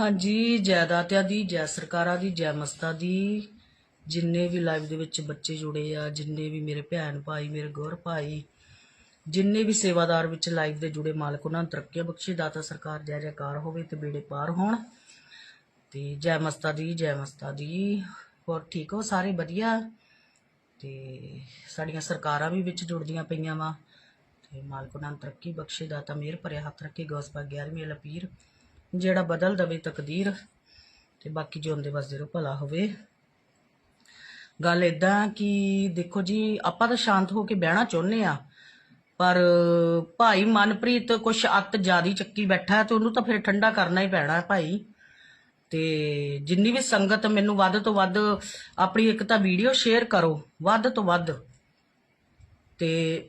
ਹਾਂਜੀ ਜਾਇਦਾਦਿਆਂ ਦੀ, ਜੈ ਸਰਕਾਰਾਂ ਦੀ, ਜੈ ਮਸਤਾ ਦੀ। ਜਿੰਨੇ ਵੀ ਲਾਈਵ ਦੇ ਵਿੱਚ ਬੱਚੇ ਜੁੜੇ ਆ, ਜਿੰਨੇ ਵੀ ਮੇਰੇ ਭੈਣ ਭਾਈ, ਮੇਰੇ ਗੁਰ ਭਾਈ, ਜਿੰਨੇ ਵੀ ਸੇਵਾਦਾਰ ਵਿੱਚ ਲਾਈਵ ਦੇ ਜੁੜੇ ਮਾਲਕ, ਉਹਨਾਂ ਨੂੰ ਤਰੱਕੀਆਂ ਬਖਸ਼ੇ, ਦਾਤਾ ਸਰਕਾਰ ਜੈ ਜੈਕਾਰ ਹੋਵੇ ਤੇ ਬੇੜੇ ਪਾਰ ਹੋਣ। ਤੇ ਜੈ ਮਸਤਾ ਦੀ, ਜੈ ਮਸਤਾ ਦੀ। ਹੋਰ ਠੀਕ ਹੋ ਸਾਰੇ ਵਧੀਆ? ਤੇ ਸਾਡੀਆਂ ਸਰਕਾਰਾਂ ਵੀ ਵਿੱਚ ਜੁੜਦੀਆਂ ਪਈਆਂ ਵਾ। ਤੇ ਮਾਲਕ ਉਹਨਾਂ ਨੂੰ ਤਰੱਕੀ ਬਖਸ਼ੇ, ਦਾਤਾ ਮਿਹਰ ਭਰਿਆ ਹੱਥ ਰੱਖੇ ਗੌਸਪਾ 11ਵੀਂ ਵਾਲਾ ਪੀਰ ਜਿਹੜਾ ਬਦਲ ਦਵੇ ਤਕਦੀਰ, ਤੇ ਬਾਕੀ ਜਿਉਂਦੇ ਵਸਦੇ ਰਹੋ, ਭਲਾ ਹੋਵੇ। ਗੱਲ ਇਦਾਂ ਕਿ ਦੇਖੋ ਜੀ, ਆਪਾਂ ਤਾਂ ਸ਼ਾਂਤ ਹੋ ਕੇ ਬਹਿਣਾ ਚਾਹੁੰਦੇ ਆ ਪਰ ਭਾਈ ਮਨਪ੍ਰੀਤ ਕੁਛ ਅੱਤ ਜਿਆਦੀ ਚੱਕੀ ਬੈਠਾ ਹੈ ਤੇ ਉਹਨੂੰ ਤਾਂ ਫਿਰ ਠੰਡਾ ਕਰਨਾ ਹੀ ਪੈਣਾ ਭਾਈ। ਤੇ ਜਿੰਨੀ ਵੀ ਸੰਗਤ ਮੈਨੂੰ ਵੱਧ ਤੋਂ ਵੱਧ ਆਪਣੀ ਇੱਕ ਤਾਂ ਵੀਡੀਓ ਸ਼ੇਅਰ ਕਰੋ, ਵੱਧ ਤੋਂ ਵੱਧ। ਤੇ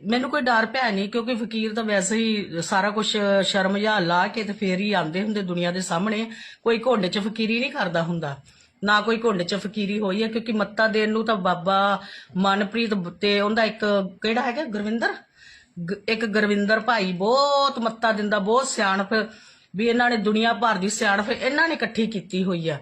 ਮੈਨੂੰ ਕੋਈ ਡਰ ਭੈ ਨਹੀਂ, ਕਿਉਂਕਿ ਫਕੀਰ ਤਾਂ ਵੈਸੇ ਹੀ ਸਾਰਾ ਕੁਝ ਸ਼ਰਮ ਜਾਂ ਲਾ ਕੇ ਤੇ ਫੇਰ ਹੀ ਆਂਦੇ ਹੁੰਦੇ ਦੁਨੀਆ ਦੇ ਸਾਹਮਣੇ। ਕੋਈ ਘੁੰਡ 'ਚ ਫਕੀਰੀ ਨਹੀਂ ਕਰਦਾ ਹੁੰਦਾ। ਨਾ ਕੋਈ ਘੁੰਡ 'ਚ ਫਕੀਰੀ ਹੋਈ ਹੈ, ਕਿਉਂਕਿ ਮੱਤਾ ਦੇਣ ਨੂੰ ਤਾਂ ਬਾਬਾ ਮਨਪ੍ਰੀਤ ਤੇ ਉਹਦਾ ਇੱਕ ਕਿਹੜਾ ਹੈਗਾ? ਗੁਰਵਿੰਦਰ? ਇੱਕ ਗੁਰਵਿੰਦਰ ਭਾਈ ਬਹੁਤ ਮੱਤਾ ਦਿੰਦਾ, ਬਹੁਤ ਸਿਆਣਪ ਵੀ ਇਹਨਾਂ ਨੇ ਦੁਨੀਆ ਭਰ ਦੀ ਸਿਆਣਪ ਇਹਨਾਂ ਨੇ ਇਕੱਠੀ ਕੀਤੀ ਹੋਈ ਆ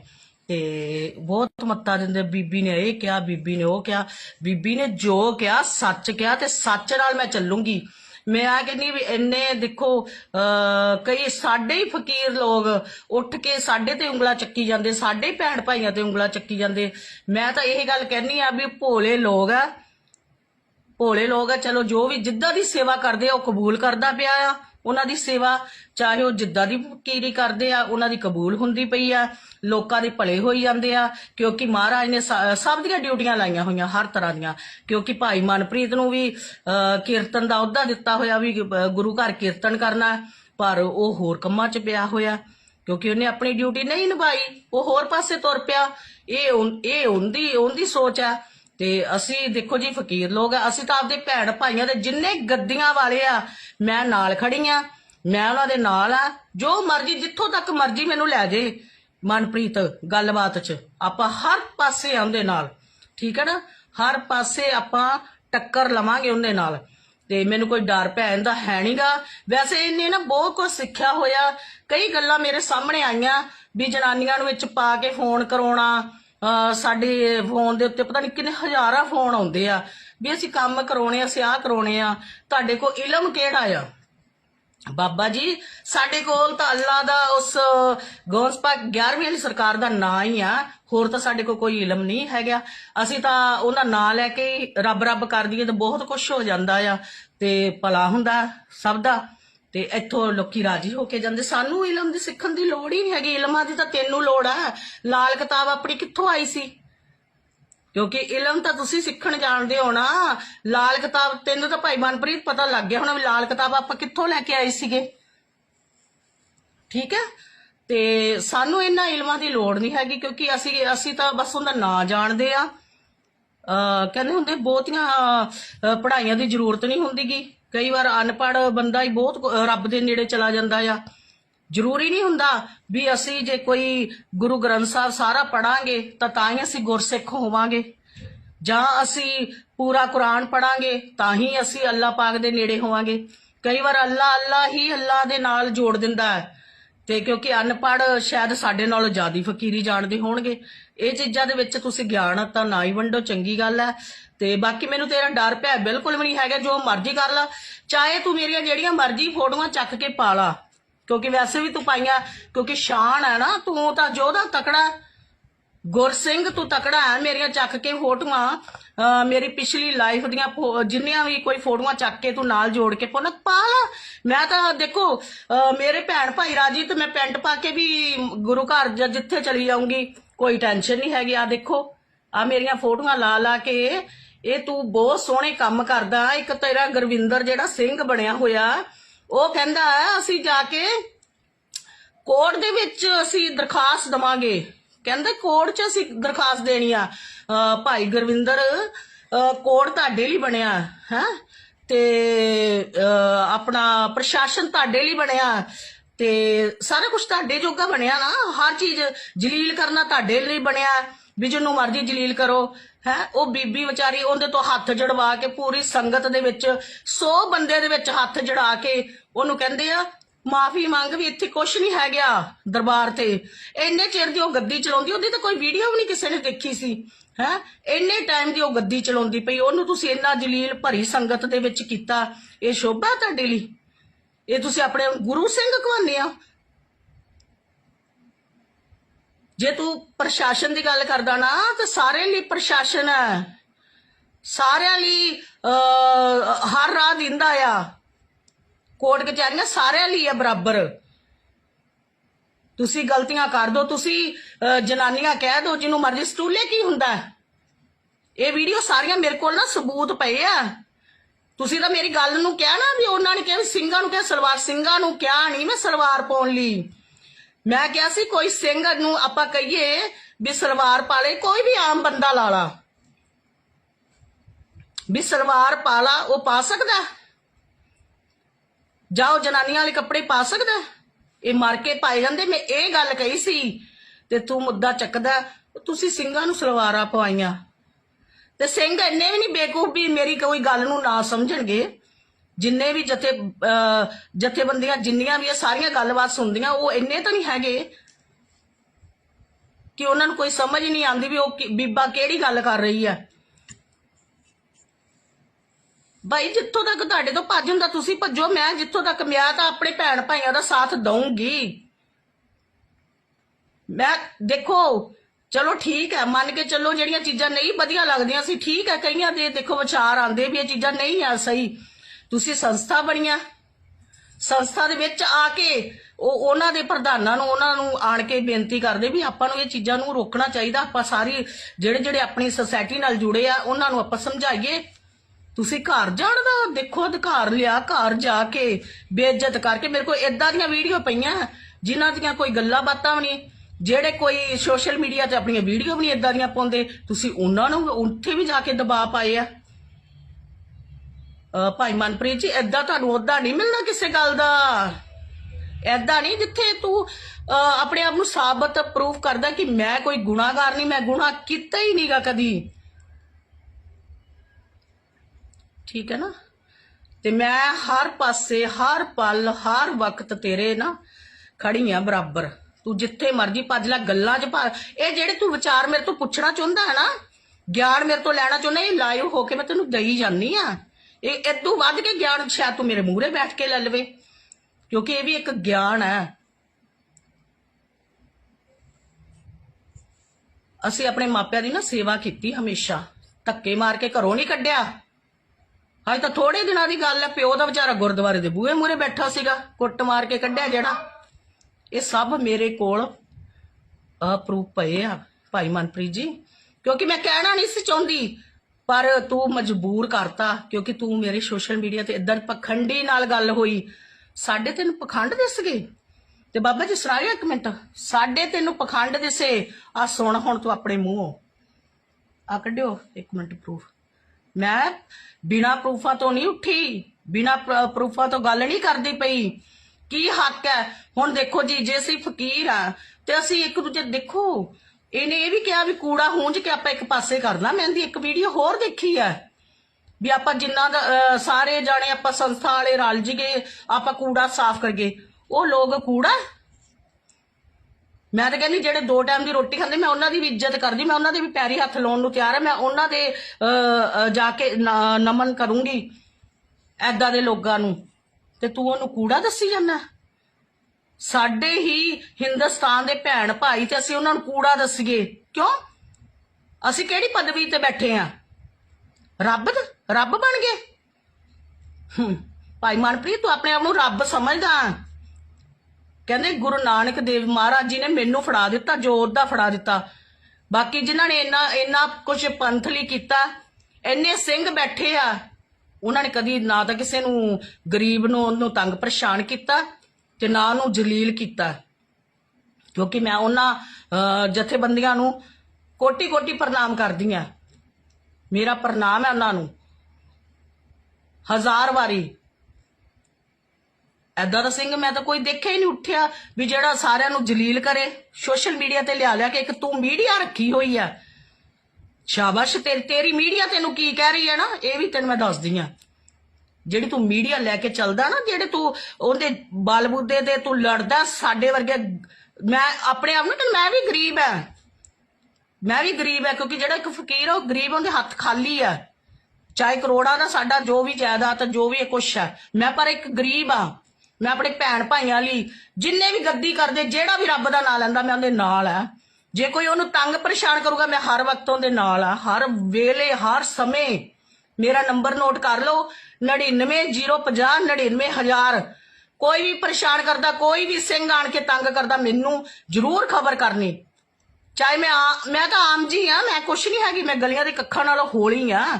ਤੇ ਬਹੁਤ ਮੱਤਾ ਦਿੰਦੇ ਬੀਬੀ ਨੇ ਇਹ ਕਿਹਾ ਬੀਬੀ ਨੇ ਉਹ ਕਿਹਾ ਬੀਬੀ ਨੇ ਜੋ ਕਿਹਾ ਸੱਚ ਕਿਹਾ ਤੇ ਸੱਚ ਨਾਲ ਮੈਂ ਚੱਲੂੰਗੀ। ਮੈਂ ਆ ਕਹਿੰਦੀ ਵੀ ਇੰਨੇ ਦੇਖੋ ਅਹ, ਕਈ ਸਾਡੇ ਹੀ ਫਕੀਰ ਲੋਕ ਉੱਠ ਕੇ ਸਾਡੇ ਤੇ ਉਂਗਲਾ ਚੱਕੀ ਜਾਂਦੇ ਸਾਡੇ ਹੀ ਭੈਣ ਭਾਈਆਂ ਤੇ ਉਂਗਲਾ ਚੱਕੀ ਜਾਂਦੇ। ਮੈਂ ਤਾਂ ਇਹ ਗੱਲ ਕਹਿਨੀ ਆ ਵੀ ਭੋਲੇ ਲੋਕ ਆ ਭੋਲੇ ਲੋਕ ਆ ਚਲੋ ਜੋ ਵੀ ਜਿੱਦਾਂ ਦੀ ਸੇਵਾ ਕਰਦੇ ਆ ਉਹ ਕਬੂਲ ਕਰਦਾ ਪਿਆ ਆ। ਉਹਨਾਂ ਦੀ ਸੇਵਾ ਚਾਹੇ ਉਹ ਜਿੱਦਾਂ ਦੀ ਕੀਰੀ ਕਰਦੇ ਆ ਉਹਨਾਂ ਦੀ ਕਬੂਲ ਹੁੰਦੀ ਪਈ ਆ ਲੋਕਾਂ ਦੇ ਭਲੇ ਹੋਈ ਜਾਂਦੇ ਆ ਕਿਉਂਕਿ ਮਹਾਰਾਜ ਨੇ ਸਭ ਦੀਆਂ ਡਿਊਟੀਆਂ ਲਾਈਆਂ ਹੋਈਆਂ ਹਰ ਤਰ੍ਹਾਂ ਦੀਆਂ ਕਿਉਂਕਿ ਭਾਈ ਮਨਪ੍ਰੀਤ ਨੂੰ ਵੀ ਅਹ, ਕੀਰਤਨ ਦਾ ਅਹੁਦਾ ਦਿੱਤਾ ਹੋਇਆ ਵੀ ਗੁਰੂ ਘਰ ਕੀਰਤਨ ਕਰਨਾ ਪਰ ਉਹ ਹੋਰ ਕੰਮਾਂ 'ਚ ਪਿਆ ਹੋਇਆ ਕਿਉਂਕਿ ਉਹਨੇ ਆਪਣੀ ਡਿਊਟੀ ਨਹੀਂ ਨਿਭਾਈ ਉਹ ਹੋਰ ਪਾਸੇ ਤੁਰ ਪਿਆ ਇਹ ਇਹ ਉਹਦੀ ਉਹਦੀ ਸੋਚ ਆ ਤੇ ਅਸੀਂ ਦੇਖੋ ਜੀ ਫਕੀਰ ਲੋਕ ਆ, ਅਸੀਂ ਤਾਂ ਆਪਦੇ ਭੈਣ ਭਾਈਆਂ ਦੇ ਜਿੰਨੇ ਗੱਦੀਆਂ ਵਾਲੇ ਆ, ਮੈਂ ਨਾਲ ਖੜੀ ਆ, ਮੈਂ ਉਹਨਾਂ ਦੇ ਨਾਲ ਆ, ਜੋ ਮਰਜ਼ੀ, ਜਿੱਥੋਂ ਤੱਕ ਮਰਜ਼ੀ ਮੈਨੂੰ ਲੈ ਜੇ ਮਨਪ੍ਰੀਤ ਗੱਲਬਾਤ 'ਚ, ਆਪਾਂ ਹਰ ਪਾਸੇ ਆ ਉਹਦੇ ਨਾਲ, ਠੀਕ ਹੈ ਨਾ? ਹਰ ਪਾਸੇ ਆਪਾਂ ਟੱਕਰ ਲਵਾਂਗੇ ਉਹਦੇ ਨਾਲ, ਤੇ ਮੈਨੂੰ ਕੋਈ ਡਰ ਭੈਣ ਦਾ ਹੈ ਨਹੀਂਗਾ ਵੈਸੇ ਇਹਨੇ ਨਾ ਬਹੁਤ ਕੁਝ ਸਿੱਖਿਆ ਹੋਇਆ, ਕਈ ਗੱਲਾਂ ਮੇਰੇ ਸਾਹਮਣੇ ਆਈਆਂ, ਵੀ ਜਨਾਨੀਆਂ ਨੂੰ ਵਿੱਚ ਪਾ ਕੇ ਫੋਨ ਕਰਾਉਣਾ ਸਾਡੇ ਫੋਨ ਦੇ ਉੱਤੇ ਪਤਾ ਨਹੀਂ ਕਿੰਨੇ ਹਜ਼ਾਰਾਂ ਫੋਨ ਆਉਂਦੇ ਆ ਵੀ ਅਸੀਂ ਕੰਮ ਕਰਾਉਣੇ ਆ, ਸਿਆਹ ਕਰਾਉਣੇ ਆ, ਤੁਹਾਡੇ ਕੋਲ ਇਲਮ ਕਿਹੜਾ ਆ? ਬਾਬਾ ਜੀ, ਸਾਡੇ ਕੋਲ ਤਾਂ ਅੱਲਾ ਦਾ ਉਸ ਗੌਸਪਾ 11ਵੀਂ ਵਾਲੀ ਸਰਕਾਰ ਦਾ ਨਾਂ ਹੀ ਆ, ਹੋਰ ਤਾਂ ਸਾਡੇ ਕੋਲ ਕੋਈ ਇਲਮ ਨਹੀਂ ਹੈਗਾ। ਅਸੀਂ ਤਾਂ ਉਹਨਾਂ ਨਾਂ ਲੈ ਕੇ ਹੀ ਰੱਬ ਰੱਬ ਕਰ ਦਈਏ ਤਾਂ ਬਹੁਤ ਕੁਝ ਹੋ ਜਾਂਦਾ ਆ ਤੇ ਭਲਾ ਹੁੰਦਾ ਸਭ ਦਾ। ਤੇ ਇੱਥੋਂ ਲੋਕੀ ਰਾਜੀ ਹੋ ਕੇ ਜਾਂਦੇ। ਸਾਨੂੰ ਇਲਮ ਦੀ ਸਿੱਖਣ ਦੀ ਲੋੜ ਹੀ ਨਹੀਂ ਹੈਗੀ। ਇਲਮਾਂ ਦੀ ਤਾਂ ਤੈਨੂੰ ਲੋੜ ਆ। ਲਾਲ ਕਿਤਾਬ ਆਪਣੀ ਕਿੱਥੋਂ ਆਈ ਸੀ? ਕਿਉਂਕਿ ਇਲਮ ਤਾਂ ਤੁਸੀਂ ਸਿੱਖਣ ਜਾਣਦੇ ਹੋ ਨਾ। ਲਾਲ ਕਿਤਾਬ, ਤੈਨੂੰ ਤਾਂ ਭਾਈ ਮਨਪ੍ਰੀਤ ਪਤਾ ਲੱਗ ਗਿਆ ਹੋਣਾ ਵੀ ਲਾਲ ਕਿਤਾਬ ਆਪਾਂ ਕਿੱਥੋਂ ਲੈ ਕੇ ਆਏ ਸੀਗੇ। ਠੀਕ ਹੈ ਤੇ ਸਾਨੂੰ ਇਹਨਾਂ ਇਲਮਾਂ ਦੀ ਲੋੜ ਨਹੀਂ ਹੈਗੀ ਕਿਉਂਕਿ ਅਸੀਂ ਅਸੀਂ ਤਾਂ ਬਸ ਉਹਦਾ ਨਾਂ ਜਾਣਦੇ ਆ। ਕਹਿੰਦੇ ਹੁੰਦੇ, ਬਹੁਤੀਆਂ ਪੜ੍ਹਾਈਆਂ ਦੀ ਜ਼ਰੂਰਤ ਨਹੀਂ ਹੁੰਦੀਗੀ। ਕਈ ਵਾਰ ਅਨਪੜ੍ਹ ਬੰਦਾ ਹੀ ਬਹੁਤ ਰੱਬ ਦੇ ਨੇੜੇ ਚਲਾ ਜਾਂਦਾ ਆ। ਜ਼ਰੂਰੀ ਨਹੀਂ ਹੁੰਦਾ ਵੀ ਅਸੀਂ ਜੇ ਕੋਈ ਗੁਰੂ ਗ੍ਰੰਥ ਸਾਹਿਬ ਸਾਰਾ ਪੜਾਂਗੇ ਤਾਂ ਤਾਂ ਹੀ ਅਸੀਂ ਗੁਰਸਿੱਖ ਹੋਵਾਂਗੇ। ਜਾਂ ਅਸੀਂ ਪੂਰਾ ਕੁਰਾਨ ਪੜਾਂਗੇ ਤਾਂ ਹੀ ਅਸੀਂ ਅੱਲਾਹ ਪਾਕ ਦੇ ਨੇੜੇ ਹੋਵਾਂਗੇ। ਕਈ ਵਾਰ ਅੱਲਾਹ ਅੱਲਾਹ ਹੀ ਅੱਲਾਹ ਦੇ ਨਾਲ ਜੋੜ ਦਿੰਦਾ ਹੈ। ਤੇ ਕਿਉਂਕਿ ਅਨਪੜ੍ਹ ਸ਼ਾਇਦ ਸਾਡੇ ਨਾਲੋਂ ਜ਼ਿਆਦਾ ਫਕੀਰੀ ਜਾਣਦੇ ਹੋਣਗੇ। ਇਹ ਚੀਜ਼ਾਂ ਦੇ ਵਿੱਚ ਤੁਸੀਂ ਗਿਆਨ ਤਾਂ ਨਾ ਹੀ ਵੰਡੋ, ਚੰਗੀ ਗੱਲ ਹੈ ਤੇ ਬਾਕੀ ਮੈਨੂੰ ਤੇਰਾ ਡਰ ਪਿਆ, ਬਿਲਕੁਲ ਵੀ ਨਹੀਂ ਹੈਗਾ, ਜੋ ਮਰਜ਼ੀ ਕਰ ਲਾ। ਚਾਹੇ ਤੂੰ ਮੇਰੀਆਂ ਜਿਹੜੀਆਂ ਮਰਜ਼ੀ ਫੋਟੋਆਂ ਚੱਕ ਕੇ ਪਾ ਲਾ। ਕਿਉਂਕਿ ਵੈਸੇ ਵੀ ਤੂੰ ਪਾਈਆਂ, ਕਿਉਂਕਿ ਸ਼ਾਨ ਹੈ ਨਾ, ਤੂੰ ਤਾਂ ਜੋਧਾ ਤਕੜਾ। ਗੁਰਸਿੰਘ ਤੂੰ ਤਕੜਾ ਹੈ, ਮੇਰੀਆਂ ਚੱਕ ਕੇ ਫੋਟੋਆਂ, ਅਹ, ਮੇਰੀ ਪਿਛਲੀ ਲਾਈਫ ਦੀਆਂ ਜਿੰਨੀਆਂ ਵੀ ਕੋਈ ਫੋਟੋਆਂ ਚੱਕ ਕੇ ਤੂੰ ਨਾਲ ਜੋੜ ਕੇ ਪਾਉਣਾ ਪਾ ਲਾ ਮੈਂ ਤਾਂ ਦੇਖੋ, ਅਹ, ਮੇਰੇ ਭੈਣ ਭਾਈ ਰਾਜੀ, ਤੇ ਮੈਂ ਪੈਂਟ ਪਾ ਕੇ ਵੀ ਗੁਰੂ ਘਰ ਜਾਂ, ਜਿੱਥੇ ਚਲੀ ਜਾਊਂਗੀ, ਕੋਈ ਟੈਨਸ਼ਨ ਨਹੀਂ ਹੈਗੀ। ਆ ਦੇਖੋ ਆ ਮੇਰੀਆਂ ਫੋਟੋਆਂ ਲਾ ਲਾ ਕੇ, ਇਹ ਤੂੰ ਬਹੁਤ ਸੋਹਣੇ ਕੰਮ ਕਰਦਾ। ਇੱਕ ਤੇਰਾ ਗੁਰਵਿੰਦਰ ਜਿਹੜਾ ਸਿੰਘ ਬਣਿਆ ਹੋਇਆ, ਉਹ ਕਹਿੰਦਾ ਅਸੀਂ ਜਾ ਕੇ ਕੋਰਟ ਦੇ ਵਿੱਚ ਅਸੀਂ ਦਰਖਾਸਤ ਦਵਾਂਗੇ। ਕਹਿੰਦੇ ਕੋਰਟ 'ਚ ਅਸੀਂ ਦਰਖਾਸਤ ਦੇਣੀ ਆ। ਭਾਈ ਗੁਰਵਿੰਦਰ, ਅਹ ਕੋਰਟ ਤੁਹਾਡੇ ਲਈ ਬਣਿਆ, ਹੈ? ਤੇ, ਅਹ ਆਪਣਾ ਪ੍ਰਸ਼ਾਸਨ ਤੁਹਾਡੇ ਲਈ ਬਣਿਆ। ਤੇ ਸਾਰਾ ਕੁਝ ਤੁਹਾਡੇ ਜੋਗਾ ਬਣਿਆ ਨਾ। ਹਰ ਚੀਜ਼ ਜਲੀਲ ਕਰਨਾ ਤੁਹਾਡੇ ਲਈ ਬਣਿਆ। ਵੀ ਜਿਹਨੂੰ ਮਰਜ਼ੀ ਜਲੀਲ ਕਰੋ, ਹੈ? ਉਹ ਬੀਬੀ ਵਿਚਾਰੀ ਉਹਦੇ ਤੋਂ ਹੱਥ ਜੜਵਾ ਕੇ ਪੂਰੀ ਸੰਗਤ ਦੇ ਵਿੱਚ 100 ਬੰਦੇ ਦੇ ਵਿੱਚ ਹੱਥ ਜੜਾ ਕੇ ਉਹਨੂੰ ਕਹਿੰਦੇ ਆ ਮਾਫੀ ਮੰਗ ਵੀ ਇੱਥੇ ਕੁਛ ਨਹੀਂ ਹੈਗਾ ਦਰਬਾਰ ਤੇ। ਇੰਨੇ ਚਿਰ ਦੀ ਉਹ ਗੱਦੀ ਚਲਾਉਂਦੀ ਉਹਦੀ ਤਾਂ ਕੋਈ ਵੀਡੀਓ ਵੀ ਨਹੀਂ ਕਿਸੇ ਨੇ ਦੇਖੀ ਸੀ। ਹੈ? ਇੰਨੇ ਟਾਈਮ ਦੀ ਉਹ ਗੱਦੀ ਚਲਾਉਂਦੀ ਪਈ ਉਹਨੂੰ ਤੁਸੀਂ ਇੰਨਾ ਜਲੀਲ ਭਰੀ ਸੰਗਤ ਦੇ ਵਿੱਚ ਕੀਤਾ। ਇਹ ਸ਼ੋਭਾ ਤੁਹਾਡੇ ਲਈ? ਇਹ ਤੁਸੀਂ ਆਪਣੇ ਗੁਰੂ ਸਿੰਘ ਕਹਾਉਂਦੇ ਆ ਜੇ ਤੂੰ ਪ੍ਰਸ਼ਾਸਨ ਦੀ ਗੱਲ ਕਰਦਾ ਨਾ ਤਾਂ ਸਾਰੇ ਲਈ ਪ੍ਰਸ਼ਾਸਨ ਹੈ। ਸਾਰਿਆਂ ਲਈ ਅਹ, ਹਰ ਰਾਹ ਦਿੰਦਾ ਆ। ਕੋਰਟ ਕਚਹਿਰੀਆਂ ਸਾਰਿਆਂ ਲਈ ਹੈ ਬਰਾਬਰ। ਤੁਸੀਂ ਗਲਤੀਆਂ ਕਰ ਦੋ ਤੁਸੀਂ ਅਹ, ਜਨਾਨੀਆਂ ਕਹਿ ਦੋ ਜਿਹਨੂੰ ਮਰਜ਼ੀ। ਸਟੂਲੇ ਕੀ ਹੁੰਦਾ ਇਹ ਵੀਡੀਓ ਸਾਰੀਆਂ ਮੇਰੇ ਕੋਲ ਨਾ ਸਬੂਤ ਪਏ ਆ। ਤੁਸੀਂ ਤਾਂ ਮੇਰੀ ਗੱਲ ਨੂੰ ਕਿਹਾ ਨਾ ਵੀ ਉਹਨਾਂ ਨੇ ਕਿਹਾ ਵੀ ਸਿੰਘਾਂ ਨੂੰ ਕਿਹਾ ਸਲਵਾਰ ਸਿੰਘਾਂ ਨੂੰ ਕਿਹਾ ਨਹੀਂ ਮੈਂ ਸਲਵਾਰ ਪਾਉਣ ਲਈ। ਮੈਂ ਕਿਹਾ ਸੀ ਕੋਈ ਸਿੰਘ ਨੂੰ ਆਪਾਂ ਕਹੀਏ ਵੀ ਸਲਵਾਰ ਪਾ ਲੇ ਕੋਈ ਵੀ ਆਮ ਬੰਦਾ ਲਾ ਲਾ। ਵੀ ਸਲਵਾਰ ਪਾ ਲਾ ਉਹ ਪਾ ਸਕਦਾ? ਜਾਓ, ਜਨਾਨੀਆਂ ਵਾਲੇ ਕੱਪੜੇ ਪਾ ਸਕਦਾ ਇਹ ਮਰ ਕੇ ਪਾਏ ਜਾਂਦੇ, ਮੈਂ ਇਹ ਗੱਲ ਕਹੀ ਸੀ ਤੇ ਤੂੰ ਮੁੱਦਾ ਚੱਕਦਾ ਤੁਸੀਂ ਸਿੰਘਾਂ ਨੂੰ ਸਲਵਾਰਾਂ ਪਵਾਈਆਂ। ਤੇ ਸਿੰਘ ਇੰਨੇ ਵੀ ਨਹੀਂ ਬੇਕੂਫ ਵੀ ਮੇਰੀ ਕੋਈ ਗੱਲ ਨੂੰ ਨਾ ਸਮਝਣਗੇ। ਜਿੰਨੇ ਵੀ ਜਥੇ ਜਥੇਬੰਦੀਆਂ ਜਿੰਨੀਆਂ ਵੀ ਇਹ ਸਾਰੀਆਂ ਗੱਲਬਾਤ ਸੁਣਦੀਆਂ, ਉਹ ਇੰਨੇ ਤਾਂ ਨਹੀਂ ਹੈਗੇ ਕਿ ਉਹਨਾਂ ਨੂੰ ਕੋਈ ਸਮਝ ਨਹੀਂ ਆਉਂਦੀ ਵੀ ਉਹ ਕਿ- ਬੀਬਾ ਕਿਹੜੀ ਗੱਲ ਕਰ ਰਹੀ ਹੈ। ਬਾਈ, ਜਿੱਥੋਂ ਤੱਕ ਤੁਹਾਡੇ ਤੋਂ ਭੱਜ ਹੁੰਦਾ, ਤੁਸੀਂ ਭੱਜੋ। ਮੈਂ ਜਿੱਥੋਂ ਤੱਕ, ਮੈਂ ਤਾਂ ਆਪਣੇ ਭੈਣ ਭਾਈਆਂ ਦਾ ਸਾਥ ਦਊਂਗੀ। ਮੈਂ, ਦੇਖੋ, ਚਲੋ ਠੀਕ ਹੈ, ਮੰਨ ਕੇ ਚੱਲੋ ਜਿਹੜੀਆਂ ਚੀਜ਼ਾਂ ਨਹੀਂ ਵਧੀਆ ਲੱਗਦੀਆਂ ਸੀ, ਠੀਕ ਹੈ, ਕਈਆਂ ਦੇ ਦੇਖੋ ਵਿਚਾਰ ਆਉਂਦੇ ਵੀ ਇਹ ਚੀਜ਼ਾਂ ਨਹੀਂ ਆ ਸਹੀ। ਤੁਸੀਂ ਸੰਸਥਾ ਬਣੀਆਂ। ਸੰਸਥਾ ਦੇ ਵਿੱਚ ਆ ਕੇ ਉਹ ਉਹਨਾਂ ਦੇ ਪ੍ਰਧਾਨਾਂ ਨੂੰ, ਉਹਨਾਂ ਨੂੰ ਆਣ ਕੇ ਬੇਨਤੀ ਕਰਦੇ ਵੀ ਆਪਾਂ ਨੂੰ ਇਹ ਚੀਜ਼ਾਂ ਨੂੰ ਰੋਕਣਾ ਚਾਹੀਦਾ। ਆਪਾਂ ਸਾਰੀ ਜਿਹੜੇ ਜਿਹੜੇ ਆਪਣੀ ਸੋਸਾਇਟੀ ਨਾਲ ਜੁੜੇ ਆ, ਉਹਨਾਂ ਨੂੰ ਆਪਾਂ ਸਮਝਾਈਏ। ਤੁਸੀਂ ਘਰ ਜਾਣ ਦਾ ਦੇਖੋ ਅਧਿਕਾਰ ਲਿਆ, ਘਰ ਜਾ ਕੇ ਬੇਇੱਜ਼ਤ ਕਰਕੇ। ਮੇਰੇ ਕੋਲ ਇਦਾਂ ਦੀਆਂ ਵੀਡੀਓ ਪਈਆਂ, ਜਿਨ੍ਹਾਂ ਦੀਆਂ ਕੋਈ ਗੱਲਾਂ ਬਾਤਾਂ ਵੀ ਨਹੀਂ। ਜਿਹੜੇ ਕੋਈ ਸੋਸ਼ਲ ਮੀਡੀਆ ਤੇ ਆਪਣੀਆਂ ਵੀਡੀਓ ਵੀ ਨਹੀਂ ਇਦਾਂ ਦੀਆਂ ਪਾਉਂਦੇ, ਤੁਸੀਂ ਉਹਨਾਂ ਨੂੰ ਉੱਥੇ ਵੀ ਜਾ ਕੇ ਦਬਾਅ ਪਾਏ ਆ। ਭਾਈ ਮਨਪ੍ਰੀਤ ਜੀ, ਏਦਾਂ ਤੁਹਾਨੂੰ ਉਹਦਾ ਨਹੀਂ ਮਿਲਣਾ ਕਿਸੇ ਗੱਲ ਦਾ। ਏਦਾਂ ਨਹੀਂ ਜਿੱਥੇ ਤੂੰ, ਅਹ ਆਪਣੇ ਆਪ ਨੂੰ ਸਾਬਤ ਪ੍ਰੂਫ ਕਰਦਾ ਕਿ ਮੈਂ ਕੋਈ ਗੁਨਾਹਗਾਰ ਨਹੀਂ, ਮੈਂ ਗੁਨਾਹ ਕੀਤਾ ਹੀ ਨਹੀਂਗਾ ਕਦੀ। ਠੀਕ ਹੈ ਨਾ? ਤੇ ਮੈਂ ਹਰ ਪਾਸੇ, ਹਰ ਪਲ, ਹਰ ਵਕਤ ਤੇਰੇ ਨਾ ਖੜੀ ਆ ਬਰਾਬਰ। ਤੂੰ ਜਿੱਥੇ ਮਰਜ਼ੀ ਭੱਜ ਲੈ, ਗੱਲਾਂ 'ਚ ਭਾ ਇਹ ਜਿਹੜੇ ਤੂੰ ਵਿਚਾਰ ਮੇਰੇ ਤੋਂ ਪੁੱਛਣਾ ਚਾਹੁੰਦਾ ਹੈ ਨਾ, ਗਿਆਨ ਮੇਰੇ ਤੋਂ ਲੈਣਾ ਚਾਹੁੰਦਾ, ਇਹ ਲਾਈਵ ਹੋ ਕੇ ਮੈਂ ਤੈਨੂੰ ਦਈ ਜਾਂਦੀ ਆ। ਇਹ ਇਦੋਂ ਵੱਧ ਕੇ ਗਿਆਨ ਸ਼ਾਇਦ ਤੂੰ ਮੇਰੇ ਮੂਹਰੇ ਬੈਠ ਕੇ ਲੈ ਲਵੇ, ਕਿਉਂਕਿ ਇਹ ਵੀ ਇੱਕ ਗਿਆਨ ਹੈ। ਅਸੀਂ ਆਪਣੇ ਮਾਪਿਆਂ ਦੀ ਨਾ ਸੇਵਾ ਕੀਤੀ ਹਮੇਸ਼ਾ। ਧੱਕੇ ਮਾਰ ਕੇ ਘਰੋਂ ਨਹੀਂ ਕੱਢਿਆ। ਹਜੇ ਤਾਂ ਥੋੜੇ ਦਿਨਾਂ ਦੀ ਗੱਲ ਹੈ, ਪਿਓ ਦਾ ਵਿਚਾਰਾ ਗੁਰਦੁਆਰੇ ਦੇ ਬੂਹੇ ਮੂਹਰੇ ਬੈਠਾ ਸੀਗਾ, ਕੁੱਟ ਮਾਰ ਕੇ ਕੱਢਿਆ ਜਿਹੜਾ। ਇਹ ਸਭ ਮੇਰੇ ਕੋਲ ਅਪਰੂਵ ਪਏ ਆ, ਭਾਈ ਮਨਪ੍ਰੀਤ ਜੀ। ਕਿਉਂਕਿ ਮੈਂ ਕਹਿਣਾ ਨਹੀਂ ਸੀ ਚਾਹੁੰਦੀ, ਪਰ ਤੂੰ ਮਜਬੂਰ ਕਰਤਾ, ਕਿਉਂਕਿ ਤੂੰ ਮੇਰੇ ਸੋਸ਼ਲ ਮੀਡੀਆ ਤੇ ਇਦਾਂ ਪਖੰਡੀ ਨਾਲ ਗੱਲ ਹੋਈ। ਸਾਡੇ ਤੈਨੂੰ ਪਖੰਡ ਦਿਸ ਗਏ ਤੇ ਬਾਬਾ ਜੀ ਸੁਣਾਇਓ ਇੱਕ ਮਿੰਟ। ਸਾਡੇ ਤੈਨੂੰ ਪਖੰਡ ਦਿਸੇ। ਆ ਸੁਣ, ਹੁਣ ਤੂੰ ਆਪਣੇ ਮੂੰਹੋਂ। ਆ ਕੱਢਿਓ, ਇੱਕ ਮਿੰਟ ਪ੍ਰੂਫ ਮੈਂ ਬਿਨਾ ਪ੍ਰੂਫਾਂ ਤੋਂ ਨਹੀਂ ਉੱਠੀ, ਬਿਨਾ ਪ੍ਰੂਫਾਂ ਤੋਂ ਗੱਲ ਨਹੀਂ ਕਰਦੀ ਪਈ। ਕੀ ਹੱਕ ਹੈ? ਹੁਣ ਦੇਖੋ ਜੀ, ਜੇ ਅਸੀਂ ਫਕੀਰ ਆ ਤੇ ਅਸੀਂ ਇੱਕ ਦੂਜੇ, ਦੇਖੋ, ਇਹਨੇ ਇਹ ਵੀ ਕਿਹਾ ਵੀ ਕੂੜਾ ਹੂੰਝ ਕੇ ਆਪਾਂ ਇੱਕ ਪਾਸੇ ਕਰਨਾ ਮੈਂ ਇਹਦੀ ਇੱਕ ਵੀਡੀਓ ਹੋਰ ਦੇਖੀ ਆ ਵੀ ਆਪਾਂ ਜਿੰਨਾ ਦਾ ਸਾਰੇ ਜਾਣੇ ਆਪਾਂ ਸੰਸਥਾ ਵਾਲੇ ਰਲ ਜੀਏ, ਆਪਾਂ ਕੂੜਾ ਸਾਫ਼ ਕਰੀਏ। ਉਹ ਲੋਕ ਕੂੜਾ ਮੈਂ ਤਾਂ ਕਹਿੰਦੀ ਜਿਹੜੇ ਦੋ ਟਾਈਮ ਦੀ ਰੋਟੀ ਖਾਂਦੇ, ਮੈਂ ਉਹਨਾਂ ਦੀ ਵੀ ਇੱਜ਼ਤ ਕਰਦੀ, ਮੈਂ ਉਹਨਾਂ ਦੇ ਵੀ ਪੈਰੀ ਹੱਥ ਲਾਉਣ ਨੂੰ ਤਿਆਰ ਹਾਂ ਮੈਂ ਉਹਨਾਂ ਦੇ ਜਾ ਕੇ ਨਮਨ ਕਰੂੰਗੀ ਐਦਾਂ ਦੇ ਲੋਕਾਂ ਨੂੰ। ਤੇ ਤੂੰ ਉਹਨੂੰ ਕੂੜਾ ਦੱਸੀ ਜਾਂਦਾ? ਸਾਡੇ ਹੀ ਹਿੰਦੁਸਤਾਨ ਦੇ ਭੈਣ ਭਾਈ ਤੇ ਅਸੀਂ ਉਹਨਾਂ ਨੂੰ ਕੂੜਾ ਦੱਸੀਏ। ਕਿਉਂ? ਅਸੀਂ ਕਿਹੜੀ ਪਦਵੀ ਤੇ ਬੈਠੇ ਆ? ਰੱਬ ਰੱਬ ਬਣ ਗਏ। ਹੂੰ, ਭਾਈ ਮਨਪ੍ਰੀਤ, ਤੂੰ ਆਪਣੇ ਆਪ ਨੂੰ ਰੱਬ ਸਮਝਦਾ ਕਹਿੰਦੇ ਗੁਰੂ ਨਾਨਕ ਦੇਵ ਮਹਾਰਾਜ ਜੀ ਨੇ ਮੈਨੂੰ ਫੜਾ ਦਿੱਤਾ ਜੋਤ ਦਾ ਫੜਾ ਦਿੱਤਾ। ਬਾਕੀ ਜਿਨ੍ਹਾਂ ਨੇ ਇੰਨਾ ਇੰਨਾ ਕੁਝ ਪੰਥ ਲਈ ਕੀਤਾ ਇੰਨੇ ਸਿੰਘ ਬੈਠੇ ਆ ਉਹਨਾਂ ਨੇ ਕਦੀ ਨਾ ਤਾਂ ਕਿਸੇ ਨੂੰ ਗਰੀਬ ਨੂੰ ਉਹਨੂੰ ਤੰਗ ਪਰੇਸ਼ਾਨ ਕੀਤਾ ਤੇ ਨਾ ਉਹਨੂੰ ਜਲੀਲ ਕੀਤਾ। ਕਿਉਂਕਿ ਮੈਂ ਉਹਨਾਂ ਅਹ, ਜਥੇਬੰਦੀਆਂ ਨੂੰ ਕੋਟੀ ਕੋਟੀ ਪ੍ਰਣਾਮ ਕਰਦੀ ਆ। ਮੇਰਾ ਪ੍ਰਣਾਮ ਹੈ ਉਹਨਾਂ ਨੂੰ। ਹਜ਼ਾਰ ਵਾਰੀ ਐਦਾਂ ਦਾ ਸਿੰਘ, ਮੈਂ ਤਾਂ ਕੋਈ ਦੇਖਿਆ ਹੀ ਨਹੀਂ ਉੱਠਿਆ ਵੀ ਜਿਹੜਾ ਸਾਰਿਆਂ ਨੂੰ ਜਲੀਲ ਕਰੇ। ਸੋਸ਼ਲ ਮੀਡੀਆ ਤੇ ਲਿਆ ਲਿਆ ਕਿ ਇੱਕ ਤੂੰ ਮੀਡੀਆ ਰੱਖੀ ਹੋਈ ਆ। ਸ਼ਾਬਾਸ਼ ਤੇਰੀ ਤੇਰੀ ਮੀਡੀਆ ਤੈਨੂੰ ਕੀ ਕਹਿ ਰਹੀ ਹੈ ਨਾ? ਇਹ ਵੀ ਤੈਨੂੰ ਮੈਂ ਦੱਸਦੀ ਆ ਜਿਹੜੀ ਤੂੰ ਮੀਡੀਆ ਲੈ ਕੇ ਚੱਲਦਾ ਨਾ, ਜਿਹੜੇ ਤੂੰ ਉਹਦੇ ਬਲਬੂਦੇ ਤੇ ਤੂੰ ਲੜਦਾ, ਸਾਡੇ ਵਰਗੇ ਮੈਂ ਆਪਣੇ ਆਪ ਨੂੰ ਕਿ ਮੈਂ ਵੀ ਗਰੀਬ ਐ ਮੈਂ ਵੀ ਗਰੀਬ ਐ ਕਿਉਂਕਿ ਜਿਹੜਾ ਇੱਕ ਫਕੀਰ ਆ, ਉਹ ਗਰੀਬ ਉਹਦੇ ਹੱਥ ਖਾਲੀ ਆ। ਚਾਹੇ ਕਰੋੜਾਂ ਦਾ ਸਾਡਾ ਜੋ ਵੀ ਜਾਇਦਾਦ ਜੋ ਵੀ ਕੁਛ ਹੈ ਮੈਂ ਪਰ ਇੱਕ ਗਰੀਬ ਆ। ਮੈਂ ਆਪਣੇ ਭੈਣ ਭਾਈਆਂ ਲਈ ਜਿੰਨੇ ਵੀ ਗੱਦੀ ਕਰਦੇ, ਜਿਹੜਾ ਵੀ ਰੱਬ ਦਾ ਨਾਮ ਲੈਂਦਾ, ਮੈਂ ਉਹਦੇ ਨਾਲ ਆ। ਜੇ ਕੋਈ ਉਹਨੂੰ ਤੰਗ ਪਰੇਸ਼ਾਨ ਕਰੂਗਾ, ਮੈਂ ਹਰ ਵਕਤ ਉਹਦੇ ਨਾਲ ਆ। ਹਰ ਵੇਲੇ, ਹਰ ਸਮੇਂ ਮੇਰਾ ਨੰਬਰ ਨੋਟ ਕਰ ਲਓ। 99050 99000 ਕੋਈ ਵੀ ਪਰੇਸ਼ਾਨ ਕਰਦਾ, ਕੋਈ ਵੀ ਸਿੰਘ ਆਣ ਕੇ ਤੰਗ ਕਰਦਾ, ਮੈਨੂੰ ਜ਼ਰੂਰ ਖਬਰ ਕਰਨੀ। ਚਾਹੇ ਮੈਂ ਆ- ਮੈਂ ਤਾਂ ਆਮ ਜੀ ਆ, ਮੈਂ ਕੁਛ ਨਹੀਂ ਹੈਗੀ, ਮੈਂ ਗਲੀਆਂ ਦੇ ਕੱਖਾਂ ਨਾਲੋਂ ਹੋਲੀ ਆ।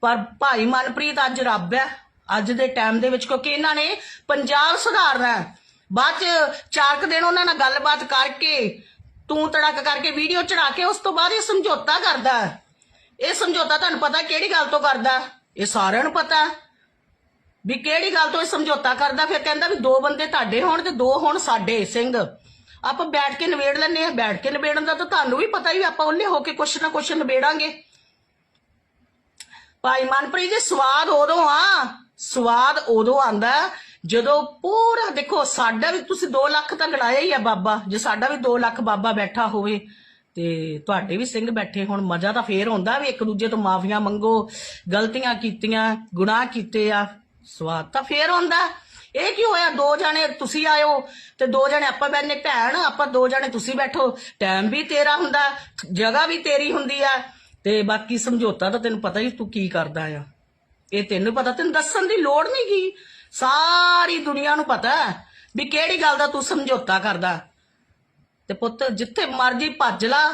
ਪਰ ਭਾਈ ਮਨਪ੍ਰੀਤ ਅੱਜ ਰੱਬ ਹੈ। ਅੱਜ ਦੇ ਟਾਈਮ ਦੇ ਵਿੱਚ, ਕਿਉਂਕਿ ਇਹਨਾਂ ਨੇ ਪੰਜਾਬ ਸੁਧਾਰਨਾ ਬਾਅਦ ਚ ਚਾਰ ਕੁ ਦਿਨ ਉਹਨਾਂ ਨਾਲ ਗੱਲਬਾਤ ਕਰਕੇ, ਤੂੰ ਤੜਕ ਕਰਕੇ ਵੀਡੀਓ ਚੜਾ ਕੇ ਉਸ ਤੋਂ ਬਾਅਦ ਇਹ ਸਮਝੌਤਾ ਕਰਦਾ ਇਹ ਸਮਝੌਤਾ ਤੁਹਾਨੂੰ ਪਤਾ ਕਿਹੜੀ ਗੱਲ ਤੋਂ ਕਰਦਾ ਇਹ ਸਾਰਿਆਂ ਨੂੰ ਪਤਾ ਵੀ ਕਿਹੜੀ ਗੱਲ ਤੋਂ ਇਹ ਸਮਝੌਤਾ ਕਰਦਾ ਫਿਰ ਕਹਿੰਦਾ ਵੀ ਦੋ ਬੰਦੇ ਤੁਹਾਡੇ ਹੋਣ ਤੇ ਦੋ ਹੋਣ ਸਾਡੇ, ਸਿੰਘ। ਆਪਾਂ ਬੈਠ ਕੇ ਨਿਬੇੜ ਲੈਣੇ ਆ ਬੈਠ ਕੇ ਨਿਬੇੜਨ ਦਾ ਤਾਂ ਤੁਹਾਨੂੰ ਵੀ ਪਤਾ ਹੀ ਆਪਾਂ ਉਹਨੇ ਹੋ ਕੇ ਕੁਛ ਨਾ ਕੁਛ ਨਿਬੇੜਾਂਗੇ। ਭਾਈ ਮਨਪ੍ਰੀਤ ਜੀ, ਸਵਾਦ ਉਦੋਂ ਆ। ਸਵਾਦ ਉਦੋਂ ਆਂਦਾ ਜਦੋਂ ਪੂਰਾ ਦੇਖੋ ਸਾਡਾ ਵੀ ਤੁਸੀਂ 2 ਲੱਖ ਤਾਂ ਗਣਾਇਆ ਹੀ ਆ ਬਾਬਾ, ਜੇ ਸਾਡਾ ਵੀ 2 ਲੱਖ ਬਾਬਾ ਬੈਠਾ ਹੋਵੇ, ਤੇ ਤੁਹਾਡੇ ਵੀ ਸਿੰਘ ਬੈਠੇ ਹੁਣ, ਮਜ਼ਾ ਤਾਂ ਫੇਰ ਹੁੰਦਾ ਵੀ ਇੱਕ ਦੂਜੇ ਤੋਂ ਮਾਫੀਆਂ ਮੰਗੋ, ਗਲਤੀਆਂ ਕੀਤੀਆਂ, ਗੁਨਾਹ ਕੀਤੇ ਆ, ਸਵਾਦ ਤਾਂ ਫੇਰ ਹੁੰਦਾ ਇਹ ਕੀ ਹੋਇਆ, ਦੋ ਜਣੇ ਤੁਸੀਂ ਆਇਓ ਤੇ ਦੋ ਜਣੇ, ਆਪਾਂ ਬੈਠਨੇ ਭੈਣ, ਆਪਾਂ ਦੋ ਜਣੇ ਤੁਸੀਂ ਬੈਠੋ ਟਾਈਮ ਵੀ ਤੇਰਾ ਹੁੰਦਾ, ਜਗ੍ਹਾ ਵੀ ਤੇਰੀ ਹੁੰਦੀ ਆ, ਤੇ ਬਾਕੀ ਸਮਝੌਤਾ ਤਾਂ ਤੈਨੂੰ ਪਤਾ ਹੀ ਤੂੰ ਕੀ ਕਰਦਾ ਆ। ਇਹ ਤੈਨੂੰ ਪਤਾ, ਤੈਨੂੰ ਦੱਸਣ ਦੀ ਲੋੜ ਨਹੀਂ ਗੀ। ਸਾਰੀ ਦੁਨੀਆ ਨੂੰ ਪਤਾ ਵੀ ਕਿਹੜੀ ਗੱਲ ਦਾ ਤੂੰ ਸਮਝੌਤਾ ਕਰਦਾ। ਤੇ ਪੁੱਤ, ਜਿੱਥੇ ਮਰਜ਼ੀ ਭੱਜ ਲਾ,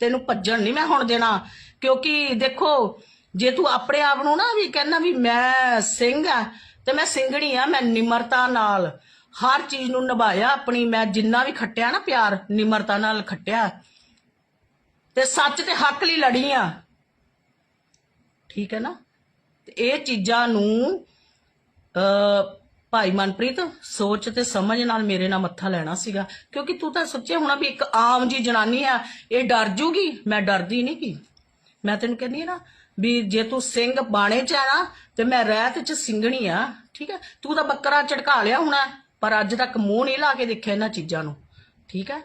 ਤੈਨੂੰ ਭੱਜਣ ਨਹੀਂ ਮੈਂ ਹੁਣ ਦੇਣਾ। ਕਿਉਂਕਿ ਦੇਖੋ, ਜੇ ਤੂੰ ਆਪਣੇ ਆਪ ਨੂੰ ਨਾ ਵੀ ਕਹਿੰਦਾ ਵੀ ਮੈਂ ਸਿੰਘ ਆ ਤੇ ਮੈਂ ਸਿੰਘਣੀ ਆ ਮੈਂ ਨਿਮਰਤਾ ਨਾਲ ਹਰ ਚੀਜ਼ ਨੂੰ ਨਿਭਾਇਆ ਆਪਣੀ, ਮੈਂ ਜਿੰਨਾ ਵੀ ਖੱਟਿਆ ਨਾ ਪਿਆਰ, ਨਿਮਰਤਾ ਨਾਲ ਖੱਟਿਆ। ਤੇ ਸੱਚ ਤੇ ਹੱਕ ਲਈ ਲੜੀ ਆ। ਠੀਕ ਹੈ ਨਾ? ਤੇ ਇਹ ਚੀਜ਼ਾਂ ਨੂੰ ਅ ਭਾਈ ਮਨਪ੍ਰੀਤ, ਸੋਚ ਤੇ ਸਮਝ ਨਾਲ ਮੇਰੇ ਨਾਲ ਮੱਥਾ ਲੈਣਾ ਸੀਗਾ। ਕਿਉਂਕਿ ਤੂੰ ਤਾਂ ਸੋਚਿਆ ਹੋਣਾ ਵੀ ਇੱਕ ਆਮ ਜੀ ਜਨਾਨੀ ਆ, ਇਹ ਡਰ ਜੂਗੀ? ਮੈਂ ਡਰਦੀ ਨਹੀਂ ਕੀ ਮੈਂ ਤੈਨੂੰ ਕਹਿੰਦੀ ਆ ਨਾ ਵੀ ਜੇ ਤੂੰ ਸਿੰਘ ਬਾਣੇ ਚ ਆ ਨਾ, ਤੇ ਮੈਂ ਰਹਿਤ ਚ ਸਿੰਘਣੀ ਆ, ਠੀਕ ਹੈ ਤੂੰ ਤਾਂ ਬੱਕਰਾ ਝਟਕਾ ਲਿਆ ਹੋਣਾ ਪਰ ਅੱਜ ਤੱਕ ਮੂੰਹ ਨਹੀਂ ਲਾ ਕੇ ਦੇਖਿਆ ਇਹਨਾਂ ਚੀਜ਼ਾਂ ਨੂੰ, ਠੀਕ ਹੈ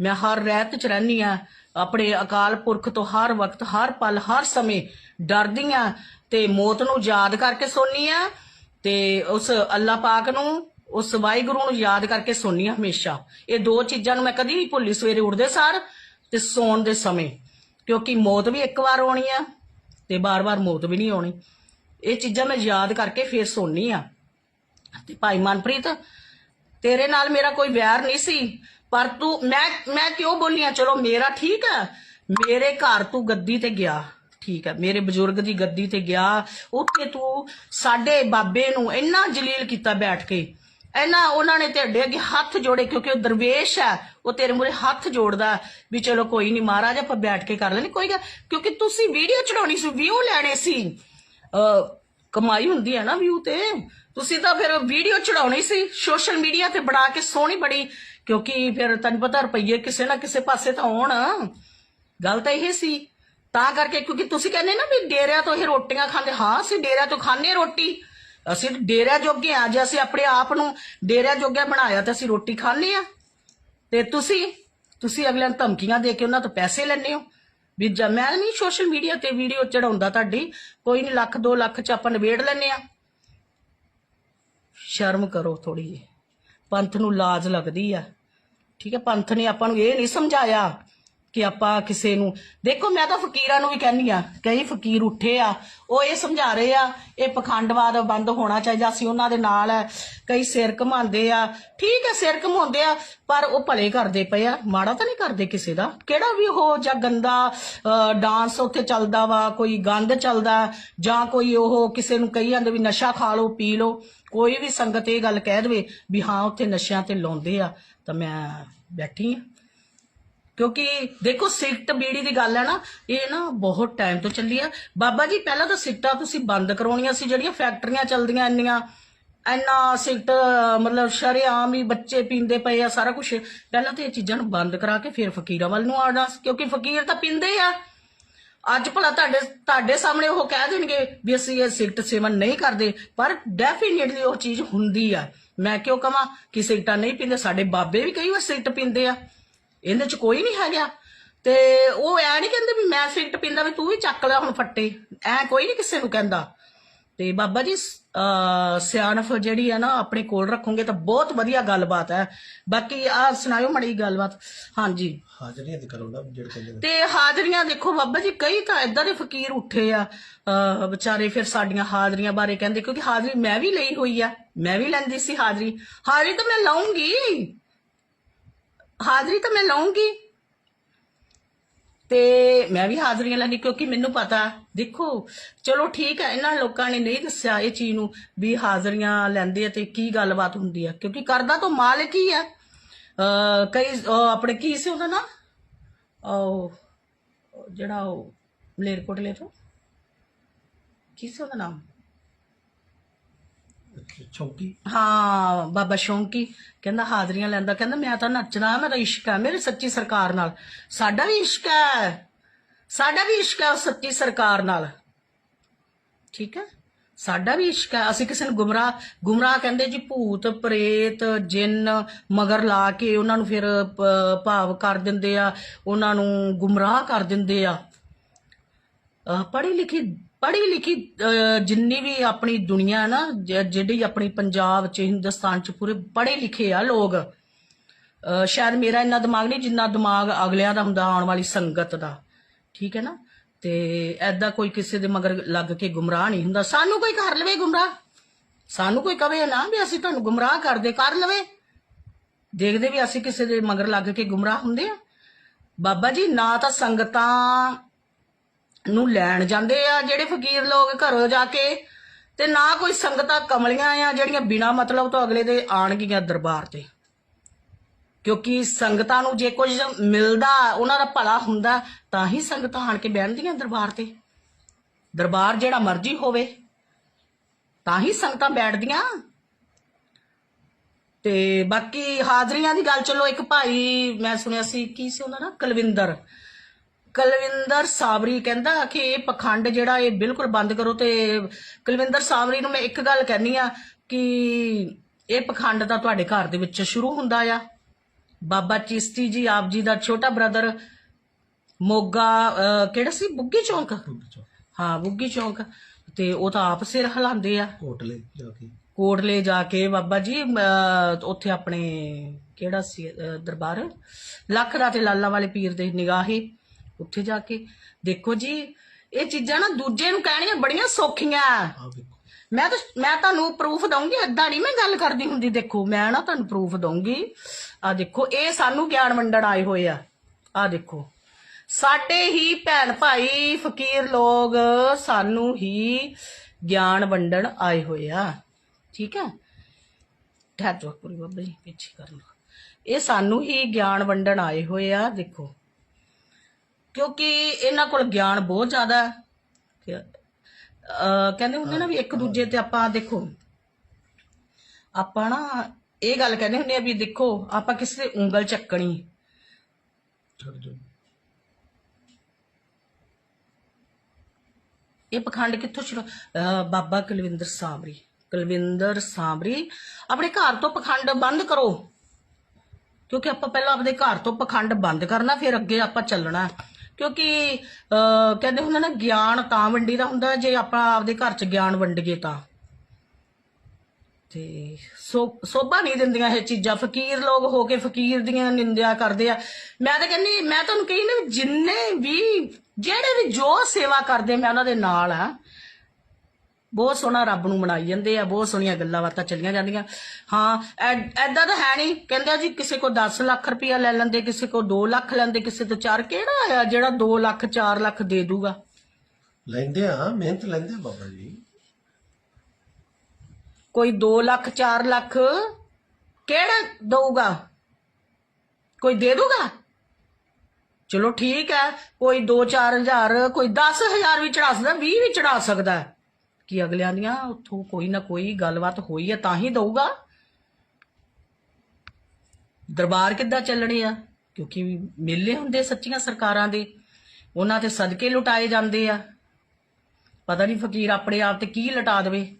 ਮੈਂ ਹਰ ਰਹਿਤ ਚ ਰਹਿਨੀ ਆ ਆਪਣੇ ਅਕਾਲ ਪੁਰਖ ਤੋਂ ਹਰ ਵਕਤ, ਹਰ ਪਲ, ਹਰ ਸਮੇਂ ਡਰਦੀ ਆ ਤੇ ਮੌਤ ਨੂੰ ਯਾਦ ਕਰਕੇ ਸੋਨੀ ਆ ਤੇ ਉਸ ਅੱਲਾ ਪਾਕ ਨੂੰ, ਉਸ ਵਾਹਿਗੁਰੂ ਨੂੰ ਯਾਦ ਕਰਕੇ ਸੋਨੀ ਆ ਹਮੇਸ਼ਾ। ਇਹ ਦੋ ਚੀਜ਼ਾਂ ਨੂੰ ਮੈਂ ਕਦੀ ਨਹੀਂ ਭੁੱਲੀ, ਸਵੇਰੇ ਉੱਠਦੇ ਸਾਰ ਤੇ ਸੌਣ ਦੇ ਸਮੇਂ। ਕਿਉਂਕਿ ਮੌਤ ਵੀ ਇੱਕ ਵਾਰ ਆਉਣੀ ਆ ਤੇ ਬਾਰ-ਬਾਰ ਮੌਤ ਵੀ ਨਹੀਂ ਆਉਣੀ। ਇਹ ਚੀਜ਼ਾਂ ਮੈਂ ਯਾਦ ਕਰਕੇ ਫੇਰ ਸੋਨੀ ਆ। ਤੇ ਭਾਈ ਮਨਪ੍ਰੀਤ, ਤੇਰੇ ਨਾਲ ਮੇਰਾ ਕੋਈ ਵੈਰ ਨਹੀਂ ਸੀ। ਪਰ ਤੂੰ, ਮੈਂ ਮੈਂ ਕਿਉਂ ਬੋਲੀਆਂ ਚਲੋ, ਮੇਰਾ ਠੀਕ ਹੈ ਮੇਰੇ ਘਰ ਤੂੰ ਗੱਦੀ ਤੇ ਗਿਆ। ਠੀਕ ਹੈ ਮੇਰੇ ਬਜ਼ੁਰਗ ਦੀ ਗੱਦੀ ਤੇ ਗਿਆ। ਉੱਥੇ ਤੂੰ ਸਾਡੇ ਬਾਬੇ ਨੂੰ ਇੰਨਾ ਜਲੀਲ ਕੀਤਾ ਬੈਠ ਕੇ। ਇੰਨਾ ਉਹਨਾਂ ਨੇ ਤੁਹਾਡੇ ਅੱਗੇ ਹੱਥ ਜੋੜੇ, ਕਿਉਂਕਿ ਉਹ ਦਰਵੇਸ਼ ਹੈ ਉਹ ਤੇਰੇ ਮੂਰੇ ਹੱਥ ਜੋੜਦਾ ਵੀ ਚਲੋ ਕੋਈ ਨਹੀਂ ਮਹਾਰਾਜ, ਆਪਾਂ ਬੈਠ ਕੇ ਕਰ ਲੈਣੀ ਕੋਈ ਗੱਲ, ਕਿਉਂਕਿ ਤੁਸੀਂ ਵੀਡੀਓ ਚੜਾਉਣੀ ਸੀ ਵਿਊ ਲੈਣੇ ਸੀ। ਅ ਕਮਾਈ ਹੁੰਦੀ ਹੈ ਨਾ ਵਿਊ ਤੇ। ਤੁਸੀਂ ਤਾਂ ਫਿਰ ਵੀਡੀਓ ਚੜਾਉਣੀ ਸੀ, ਸੋਸ਼ਲ ਮੀਡੀਆ ਤੇ ਬਣਾ ਕੇ ਸੋਹਣੀ ਬੜੀ ਕਿਉਂਕਿ ਫਿਰ ਤੈਨੂੰ ਪਤਾ ਰੁਪਈਏ ਕਿਸੇ ਨਾ ਕਿਸੇ ਪਾਸੇ ਤਾਂ ਆਉਣ। ਗੱਲ ਤਾਂ ਇਹ ਸੀ। ਤਾਂ ਕਰਕੇ ਕਿਉਂਕਿ ਤੁਸੀਂ ਕਹਿੰਦੇ ਨਾ ਵੀ ਡੇਰਿਆਂ ਤੋਂ ਇਹ ਰੋਟੀਆਂ ਖਾਂਦੇ। ਹਾਂ, ਅਸੀਂ ਡੇਰਿਆਂ ਤੋਂ ਖਾਂਦੇ ਰੋਟੀ। ਅਸੀਂ ਡੇਰਿਆਂ ਜੋਗੇ ਆ ਜੇ ਅਸੀਂ ਆਪਣੇ ਆਪ ਨੂੰ ਡੇਰਿਆਂ ਜੋਗੇ ਬਣਾਇਆ ਤਾਂ ਅਸੀਂ ਰੋਟੀ ਖਾਂਦੇ ਆ ਤੇ ਤੁਸੀਂ ਤੁਸੀਂ ਅਗਲਿਆਂ ਨੂੰ ਧਮਕੀਆਂ ਦੇ ਕੇ ਉਹਨਾਂ ਤੋਂ ਪੈਸੇ ਲੈਣੇ ਹੋ। ਵੀ ਜ ਮੈਂ ਨਹੀਂ ਸੋਸ਼ਲ ਮੀਡੀਆ ਤੇ ਵੀਡੀਓ ਚੜਾਉਂਦਾ ਤੁਹਾਡੀ। ਕੋਈ ਨਹੀਂ, ਲੱਖ 2 ਲੱਖ ਚ ਆਪਾਂ ਨਿਬੇੜ ਲੈਣੇ ਆ ਸ਼ਰਮ ਕਰੋ ਥੋੜੀ ਜਿਹੀ। ਪੰਥ ਨੂੰ ਲਾਜ ਲੱਗਦੀ ਆ। ਠੀਕ ਹੈ ਪੰਥ ਨੇ ਆਪਾਂ ਨੂੰ ਇਹ ਨਹੀਂ ਸਮਝਾਇਆ ਕਿ ਆਪਾਂ ਕਿਸੇ ਨੂੰ ਦੇਖੋ ਮੈਂ ਤਾਂ ਫਕੀਰਾਂ ਨੂੰ ਵੀ ਕਹਿੰਦੀ ਆ ਕਈ ਫਕੀਰ ਉੱਠੇ ਆ ਉਹ ਇਹ ਸਮਝਾ ਰਹੇ ਆ ਇਹ ਪਖੰਡਵਾਦ ਬੰਦ ਹੋਣਾ ਚਾਹੀਦਾ ਸੀ ਉਹਨਾਂ ਦੇ ਨਾਲ ਹੈ ਕਈ ਸਿਰ ਘਮਾਉਂਦੇ ਆ ਠੀਕ ਹੈ ਸਿਰ ਘਮਾਉਂਦੇ ਆ ਪਰ ਉਹ ਭਲੇ ਕਰਦੇ ਪਏ ਆ ਮਾੜਾ ਤਾਂ ਨਹੀਂ ਕਰਦੇ ਕਿਸੇ ਦਾ। ਕਿਹੜਾ ਵੀ ਉਹ ਜਾਂ ਗੰਦਾ ਅ, ਡਾਂਸ ਉੱਥੇ ਚੱਲਦਾ ਵਾ ਕੋਈ ਗੰਦ ਚੱਲਦਾ ਜਾਂ ਕੋਈ ਉਹ ਕਿਸੇ ਨੂੰ ਕਹੀ ਜਾਂਦੇ ਵੀ ਨਸ਼ਾ ਖਾ ਲਓ ਪੀ ਲਓ ਕੋਈ ਵੀ ਸੰਗਤ ਇਹ ਗੱਲ ਕਹਿ ਦੇਵੇ ਵੀ ਹਾਂ, ਉੱਥੇ ਨਸ਼ਿਆਂ ਤੇ ਲਾਉਂਦੇ ਆ, ਤਾਂ ਮੈਂ ਬੈਠੀ ਆ। ਕਿਉਂਕਿ ਦੇਖੋ ਸਿਗਰਟ ਬੀੜੀ ਦੀ ਗੱਲ ਹੈ ਨਾ, ਇਹ ਨਾ ਬਹੁਤ ਟਾਈਮ ਤੋਂ ਚੱਲੀ ਆ। ਬਾਬਾ ਜੀ, ਪਹਿਲਾਂ ਤਾਂ ਸਿਗਰਟਾਂ ਤੁਸੀਂ ਬੰਦ ਕਰਾਉਣੀਆਂ ਸੀ, ਜਿਹੜੀਆਂ ਫੈਕਟਰੀਆਂ ਚੱਲਦੀਆਂ ਇੰਨੀਆਂ। ਇੰਨਾ ਸਿਗਰਟ ਮਤਲਬ ਸ਼ਰੇਆਮ ਹੀ ਬੱਚੇ ਪੀਂਦੇ ਪਏ ਆ, ਸਾਰਾ ਕੁਝ ਪਹਿਲਾਂ ਤਾਂ ਇਹ ਚੀਜ਼ਾਂ ਨੂੰ ਬੰਦ ਕਰਾ ਕੇ ਫਿਰ ਫਕੀਰਾਂ ਵੱਲ ਨੂੰ ਆਉਣਾ ਕਿਉਂਕਿ ਫਕੀਰ ਤਾਂ ਪੀਂਦੇ ਆ। ਅੱਜ ਭਲਾ ਤੁਹਾਡੇ ਤੁਹਾਡੇ ਸਾਹਮਣੇ ਉਹ ਕਹਿ ਦੇਣਗੇ ਵੀ ਅਸੀਂ ਇਹ ਸਿਗਰਟ ਸੇਵਨ ਨਹੀਂ ਕਰਦੇ, ਪਰ ਡੈਫੀਨਿਟਲੀ ਉਹ ਚੀਜ਼ ਹੁੰਦੀ ਆ। ਮੈਂ ਕਿਉਂ ਕਹਾਂ ਕਿ ਸਿਗਰਟਾਂ ਨਹੀਂ ਪੀਂਦੇ, ਸਾਡੇ ਬਾਬੇ ਵੀ ਕਈ ਵਾਰ ਸਿਗਰਟ ਪੀਂਦੇ ਆ। ਇਹਦੇ ਚ ਕੋਈ ਨਹੀਂ ਹੈਗਾ। ਤੇ ਉਹ ਐ ਨਹੀਂ ਕਹਿੰਦੇ ਵੀ ਮੈਂ ਸਿਗਰਟ ਪੀਂਦਾ ਵੀ ਤੂੰ ਵੀ ਚੱਕ ਲੈ ਹੁਣ ਫੱਟੇ। ਐ ਕੋਈ ਨਹੀਂ ਕਿਸੇ ਨੂੰ ਕਹਿੰਦਾ। ਤੇ ਬਾਬਾ ਜੀ ਸਿਆਣਫ ਜਿਹੜੀ ਆ ਨਾ ਆਪਣੇ ਕੋਲ ਰੱਖੋਗੇ ਤਾਂ ਬਹੁਤ ਵਧੀਆ ਗੱਲਬਾਤ ਹੈ। ਬਾਕੀ ਆ ਸੁਣਾਇਓ ਮੜੀ ਗੱਲਬਾਤ। ਹਾਂਜੀ। ਹਾਜ਼ਰੀਆਂ ਤੇ ਕਰੋ ਨਾ ਜਿਹੜੇ ਕਹਿੰਦੇ ਨੇ? ਤੇ ਹਾਜ਼ਰੀਆਂ ਦੇਖੋ ਬਾਬਾ ਜੀ ਕਈ ਤਾਂ ਇਦਾਂ ਦੇ ਫਕੀਰ ਉੱਠੇ ਆ। ਅਹ ਵਿਚਾਰੇ ਫਿਰ ਸਾਡੀਆਂ ਹਾਜ਼ਰੀਆਂ ਬਾਰੇ ਕਹਿੰਦੇ ਕਿਉਂਕਿ ਹਾਜ਼ਰੀ ਮੈਂ ਵੀ ਲਈ ਹੋਈ ਆ। ਮੈਂ ਵੀ ਲੈਂਦੀ ਸੀ ਹਾਜ਼ਰੀ। ਹਾਜ਼ਰੀ ਤਾਂ ਮੈਂ ਲਾਉਂਗੀ ਹਾਜ਼ਰੀ ਤਾਂ ਮੈਂ ਲਾਉਂਗੀ ਤੇ ਮੈਂ ਵੀ ਹਾਜ਼ਰੀਆਂ ਲੈਣੀ ਕਿਉਂਕਿ ਮੈਨੂੰ ਪਤਾ, ਦੇਖੋ, ਚਲੋ ਠੀਕ ਹੈ, ਇਹਨਾਂ ਲੋਕਾਂ ਨੇ ਨਹੀਂ ਦੱਸਿਆ ਇਹ ਚੀਜ਼ ਨੂੰ ਵੀ ਹਾਜ਼ਰੀਆਂ ਲੈਂਦੇ ਆ ਤੇ ਕੀ ਗੱਲਬਾਤ ਹੁੰਦੀ ਆ, ਕਿਉਂਕਿ ਕਰਦਾ ਤਾਂ ਮਾਲਕ ਹੀ ਆ। ਕਈ ਆਪਣੇ ਕੀ ਸੀ ਉਹਦਾ ਨਾ ਉਹ, ਜਿਹੜਾ ਉਹ ਮਲੇਰਕੋਟਲੇ ਤੋਂ? ਕੀ ਸੀ ਉਹਦਾ ਨਾਮ? ਚੌਂਕੀ? ਹਾਂ, ਬਾਬਾ ਸ਼ੌਂਕੀ। ਕਹਿੰਦਾ ਹਾਜ਼ਰੀਆਂ ਲੈਂਦਾ। ਕਹਿੰਦਾ ਮੈਂ ਤਾਂ ਨੱਚਣਾ ਮੇਰਾ ਇਸ਼ਕ ਹੈ, ਮੇਰੇ ਸੱਚੀ ਸਰਕਾਰ ਨਾਲ। ਸਾਡਾ ਵੀ ਇਸ਼ਕ ਹੈ। ਸਾਡਾ ਵੀ ਇਸ਼ਕ ਹੈ ਸੱਚੀ ਸਰਕਾਰ ਨਾਲ। ਠੀਕ ਹੈ? ਸਾਡਾ ਵੀ ਇਸ਼ਕ ਹੈ। ਅਸੀਂ ਕਿਸੇ ਨੂੰ ਗੁੰਮਰਾਹ ਗੁੰਮਰਾਹ ਕਹਿੰਦੇ ਜੀ ਭੂਤ, ਪ੍ਰੇਤ, ਜਿੰਨ, ਮਗਰ ਲਾ ਕੇ ਉਹਨਾਂ ਨੂੰ ਫਿਰ ਭਾਵ ਕਰ ਦਿੰਦੇ ਆ, ਉਹਨਾਂ ਨੂੰ ਗੁੰਮਰਾਹ ਕਰ ਦਿੰਦੇ ਆ। ਪੜ੍ਹੀ ਲਿਖੀ ਪੜ੍ਹੀ ਲਿਖੀ ਜਿੰਨੀ ਵੀ ਆਪਣੀ ਦੁਨੀਆ ਨਾ ਜਿਹੜੀ ਆਪਣੀ ਪੰਜਾਬ ਚ, ਹਿੰਦੁਸਤਾਨ ਚ ਪੂਰੇ ਪੜ੍ਹੇ ਲਿਖੇ ਆ ਲੋਕ ਸ਼ਾਇਦ ਮੇਰਾ ਇੰਨਾ ਦਿਮਾਗ ਨਹੀਂ ਜਿੰਨਾ ਦਿਮਾਗ ਅਗਲਿਆਂ ਦਾ ਹੁੰਦਾ ਆਉਣ ਵਾਲੀ ਸੰਗਤ ਦਾ। ਠੀਕ ਹੈ ਨਾ? ਤੇ ਐਦਾਂ ਕੋਈ ਕਿਸੇ ਦੇ ਮਗਰ ਲੱਗ ਕੇ ਗੁੰਮਰਾਹ ਨਹੀਂ ਹੁੰਦਾ। ਸਾਨੂੰ ਕੋਈ ਕਰ ਲਵੇ ਗੁੰਮਰਾਹ? ਸਾਨੂੰ ਕੋਈ ਕਵੇ ਨਾ ਵੀ ਅਸੀਂ ਤੁਹਾਨੂੰ ਗੁੰਮਰਾਹ ਕਰਦੇ, ਕਰ ਲਵੇ। ਦੇਖਦੇ ਵੀ ਅਸੀਂ ਕਿਸੇ ਦੇ ਮਗਰ ਲੱਗ ਕੇ ਗੁੰਮਰਾਹ ਹੁੰਦੇ ਆ। ਬਾਬਾ ਜੀ, ਨਾ ਤਾਂ ਸੰਗਤਾਂ ਨੂੰ ਲੈਣ ਜਾਂਦੇ ਆ, ਜਿਹੜੇ ਫਕੀਰ ਲੋਕ ਘਰੋਂ ਜਾ ਕੇ ਤੇ ਨਾ ਕੋਈ ਸੰਗਤਾਂ ਕਮਲੀਆਂ ਆ, ਜਿਹੜੀਆਂ ਬਿਨਾ ਮਤਲਬ ਤੋਂ ਅਗਲੇ ਦੇ ਆਣਗੀਆਂ ਦਰਬਾਰ ਤੇ। ਕਿਉਂਕਿ ਸੰਗਤਾਂ ਨੂੰ ਜੇ ਕੁਝ ਮਿਲਦਾ, ਉਹਨਾਂ ਦਾ ਭਲਾ ਹੁੰਦਾ, ਤਾਂ ਹੀ ਸੰਗਤਾਂ ਆਣ ਕੇ ਬਹਿਣਦੀਆਂ ਦਰਬਾਰ ਤੇ। ਦਰਬਾਰ ਜਿਹੜਾ ਮਰਜ਼ੀ ਹੋਵੇ, ਤਾਂ ਹੀ ਸੰਗਤਾਂ ਬੈਠਦੀਆਂ। ਤੇ ਬਾਕੀ ਹਾਜ਼ਰੀਆਂ ਦੀ ਗੱਲ ਚਲੋ, ਇੱਕ ਭਾਈ ਮੈਂ ਸੁਣਿਆ ਸੀ, ਕੀ ਸੀ ਉਹਨਾਂ ਦਾ? ਕੁਲਵਿੰਦਰ। ਕੁਲਵਿੰਦਰ ਸਾਬਰੀ ਕਹਿੰਦਾ ਕਿ ਇਹ ਪਖੰਡ ਜਿਹੜਾ ਇਹ ਬਿਲਕੁਲ ਬੰਦ ਕਰੋ ਤੇ ਕੁਲਵਿੰਦਰ ਸਾਬਰੀ ਨੂੰ ਮੈਂ ਇੱਕ ਗੱਲ ਕਹਿਨੀ ਆ ਕਿ ਇਹ ਪਖੰਡ ਤਾਂ ਤੁਹਾਡੇ ਘਰ ਦੇ ਵਿੱਚ ਸ਼ੁਰੂ ਹੁੰਦਾ ਆ। ਬਾਬਾ ਚਿਸ਼ਤੀ ਜੀ ਆਪ ਜੀ ਦਾ ਛੋਟਾ ਬ੍ਰਦਰ ਮੋਗਾ ਅਹ, ਕਿਹੜਾ ਸੀ? ਬੁੱਗੀ ਚੌਂਕ? ਹਾਂ ਬੁੱਗੀ ਚੌਂਕ। ਤੇ ਉਹ ਤਾਂ ਆਪ ਸਿਰ ਹਿਲਾਉਂਦੇ ਆ। ਹੋਟਲੇ ਜਾ ਕੇ। ਕੋਟਲੇ ਜਾ ਕੇ ਬਾਬਾ ਜੀ ਉੱਥੇ ਆਪਣੇ ਕਿਹੜਾ ਸੀ ਅਹ, ਦਰਬਾਰ? ਲੱਖ ਦਾ ਤੇ ਲਾਲਾ ਵਾਲੇ ਪੀਰ ਦੇ ਨਿਗਾਹੇ ਉੱਥੇ ਜਾ ਕੇ। ਦੇਖੋ ਜੀ ਇਹ ਚੀਜ਼ਾਂ ਨਾ ਦੂਜੇ ਨੂੰ ਕਹਿਣੀਆਂ ਬੜੀਆਂ ਸੌਖੀਆਂ। ਆ ਮੈਂ ਤਾਂ ਮੈਂ ਤੁਹਾਨੂੰ ਪ੍ਰੂਫ ਦਊਂਗੀ ਏਦਾਂ ਨਹੀਂ ਮੈਂ ਗੱਲ ਕਰਦੀ ਹੁੰਦੀ। ਦੇਖੋ ਮੈਂ ਨਾ ਤੁਹਾਨੂੰ ਪ੍ਰੂਫ ਦਊਂਗੀ। ਆ ਦੇਖੋ ਇਹ ਸਾਨੂੰ ਗਿਆਨ ਵੰਡਣ ਆਏ ਹੋਏ ਆ। ਆ ਦੇਖੋ। ਸਾਡੇ ਹੀ ਭੈਣ ਭਾਈ ਫਕੀਰ ਲੋਕ ਸਾਨੂੰ ਹੀ ਗਿਆਨ ਵੰਡਣ ਆਏ ਹੋਏ ਆ। ਠੀਕ ਹੈ? ਠਹਿਰ ਪੂਰੀ ਬਾਬਾ ਜੀ ਪਿੱਛੇ ਕਰ ਲਓ। ਇਹ ਸਾਨੂੰ ਹੀ ਗਿਆਨ ਵੰਡਣ ਆਏ ਹੋਏ ਆ ਦੇਖੋ। ਕਿਉਂਕਿ ਇਹਨਾਂ ਕੋਲ ਗਿਆਨ ਬਹੁਤ ਜ਼ਿਆਦਾ ਹੈ। ਤੇ, ਅਹ, ਕਹਿੰਦੇ ਹੁੰਦੇ ਨਾ ਵੀ ਇੱਕ ਦੂਜੇ ਤੇ ਆਪਾਂ ਦੇਖੋ ਆਪਾਂ ਨਾ ਇਹ ਗੱਲ ਕਹਿੰਦੇ ਹੁੰਦੇ ਆ ਵੀ ਦੇਖੋ ਆਪਾਂ ਕਿਸੇ ਦੀ ਉਂਗਲ ਚੱਕਣੀ। ਛੱਡ ਇਹ ਪਖੰਡ ਕਿੱਥੋਂ ਸ਼ੁਰੂ ਅਹ ਬਾਬਾ ਕੁਲਵਿੰਦਰ ਸਾਂਬਰੀ ਕੁਲਵਿੰਦਰ ਸਾਂਬਰੀ ਆਪਣੇ ਘਰ ਤੋਂ ਪਖੰਡ ਬੰਦ ਕਰੋ। ਕਿਉਂਕਿ ਆਪਾਂ ਪਹਿਲਾਂ ਆਪਣੇ ਘਰ ਤੋਂ ਪਖੰਡ ਬੰਦ ਕਰਨਾ ਫਿਰ ਅੱਗੇ ਆਪਾਂ ਚੱਲਣਾ। ਕਿਉਂਕਿ, ਅਹ, ਕਹਿੰਦੇ ਹੁੰਦੇ ਨਾ, ਗਿਆਨ ਤਾਂ ਵੰਡੀ ਦਾ ਹੁੰਦਾ, ਜੇ ਆਪਾਂ ਆਪਦੇ ਘਰ 'ਚ ਗਿਆਨ ਵੰਡੀਏ ਤਾਂ। ਤੇ ਸੋ, ਸੋਭਾ ਨਹੀਂ ਦਿੰਦੀਆਂ ਇਹ ਚੀਜ਼ਾਂ। ਫਕੀਰ ਲੋਕ ਹੋ ਕੇ ਫਕੀਰ ਦੀਆਂ ਨਿੰਦਿਆ ਕਰਦੇ ਆ। ਮੈਂ ਤਾਂ ਕਹਿੰਦੀ, ਮੈਂ ਤੁਹਾਨੂੰ ਕਹੀ ਨਾ ਵੀ ਜਿੰਨੇ ਵੀ, ਜਿਹੜੇ ਵੀ ਜੋ ਸੇਵਾ ਕਰਦੇ, ਮੈਂ ਉਹਨਾਂ ਦੇ ਨਾਲ ਆ। ਬਹੁਤ ਸੋਹਣਾ ਰੱਬ ਨੂੰ ਮਨਾਈ ਜਾਂਦੇ ਆ ਬਹੁਤ ਸੋਹਣੀਆਂ ਗੱਲਾਂ ਬਾਤਾਂ ਚੱਲੀਆਂ ਜਾਂਦੀਆਂ। ਹਾਂ ਐਦਾਂ ਤਾਂ ਹੈ ਨਹੀਂ ਕਹਿੰਦੇ ਜੀ ਕਿਸੇ ਕੋ 10 ਲੱਖ ਰੁਪਇਆ ਲੈ ਲੈਂਦੇ ਕਿਸੇ ਕੋ 2 ਲੱਖ ਲੈਂਦੇ ਕਿਸੇ ਤੋਂ 4 ਕਿਹੜਾ ਆ ਜਿਹੜਾ 2 ਲੱਖ 4 ਲੱਖ ਦੇ ਦੂਗਾ? ਲੈਂਦੇ ਆ ਮਿਹਨਤ ਲੈਂਦੇ ਆ ਬਾਬਾ ਜੀ। ਕੋਈ 2 ਲੱਖ 4 ਲੱਖ ਕਿਹੜਾ ਦਊਗਾ? ਕੋਈ ਦੇ ਦੂਗਾ ਚਲੋ ਠੀਕ ਹੈ ਕੋਈ 2-4 ਹਜ਼ਾਰ ਕੋਈ 10000 ਵੀ ਚੜਾ ਸਕਦਾ 20 ਵੀ ਚੜਾ ਸਕਦਾ। ਕਿ ਅਗਲਿਆਂ ਦੀਆਂ ਉੱਥੋਂ ਕੋਈ ਨਾ ਕੋਈ ਗੱਲਬਾਤ ਹੋਈ ਹੈ ਤਾਂ ਹੀ ਦਊਗਾ। ਦਰਬਾਰ ਕਿੱਦਾਂ ਚੱਲਣੇ ਆ? ਕਿਉਂਕਿ ਮੇਲੇ ਹੁੰਦੇ ਸੱਚੀਆਂ ਸਰਕਾਰਾਂ ਦੇ, ਉਹਨਾਂ ਤੇ ਸਦਕੇ ਲੁਟਾਏ ਜਾਂਦੇ ਆ। ਪਤਾ ਨਹੀਂ ਫਕੀਰ ਆਪਣੇ ਆਪ ਤੇ ਕੀ ਲਟਾ ਦੇਵੇ।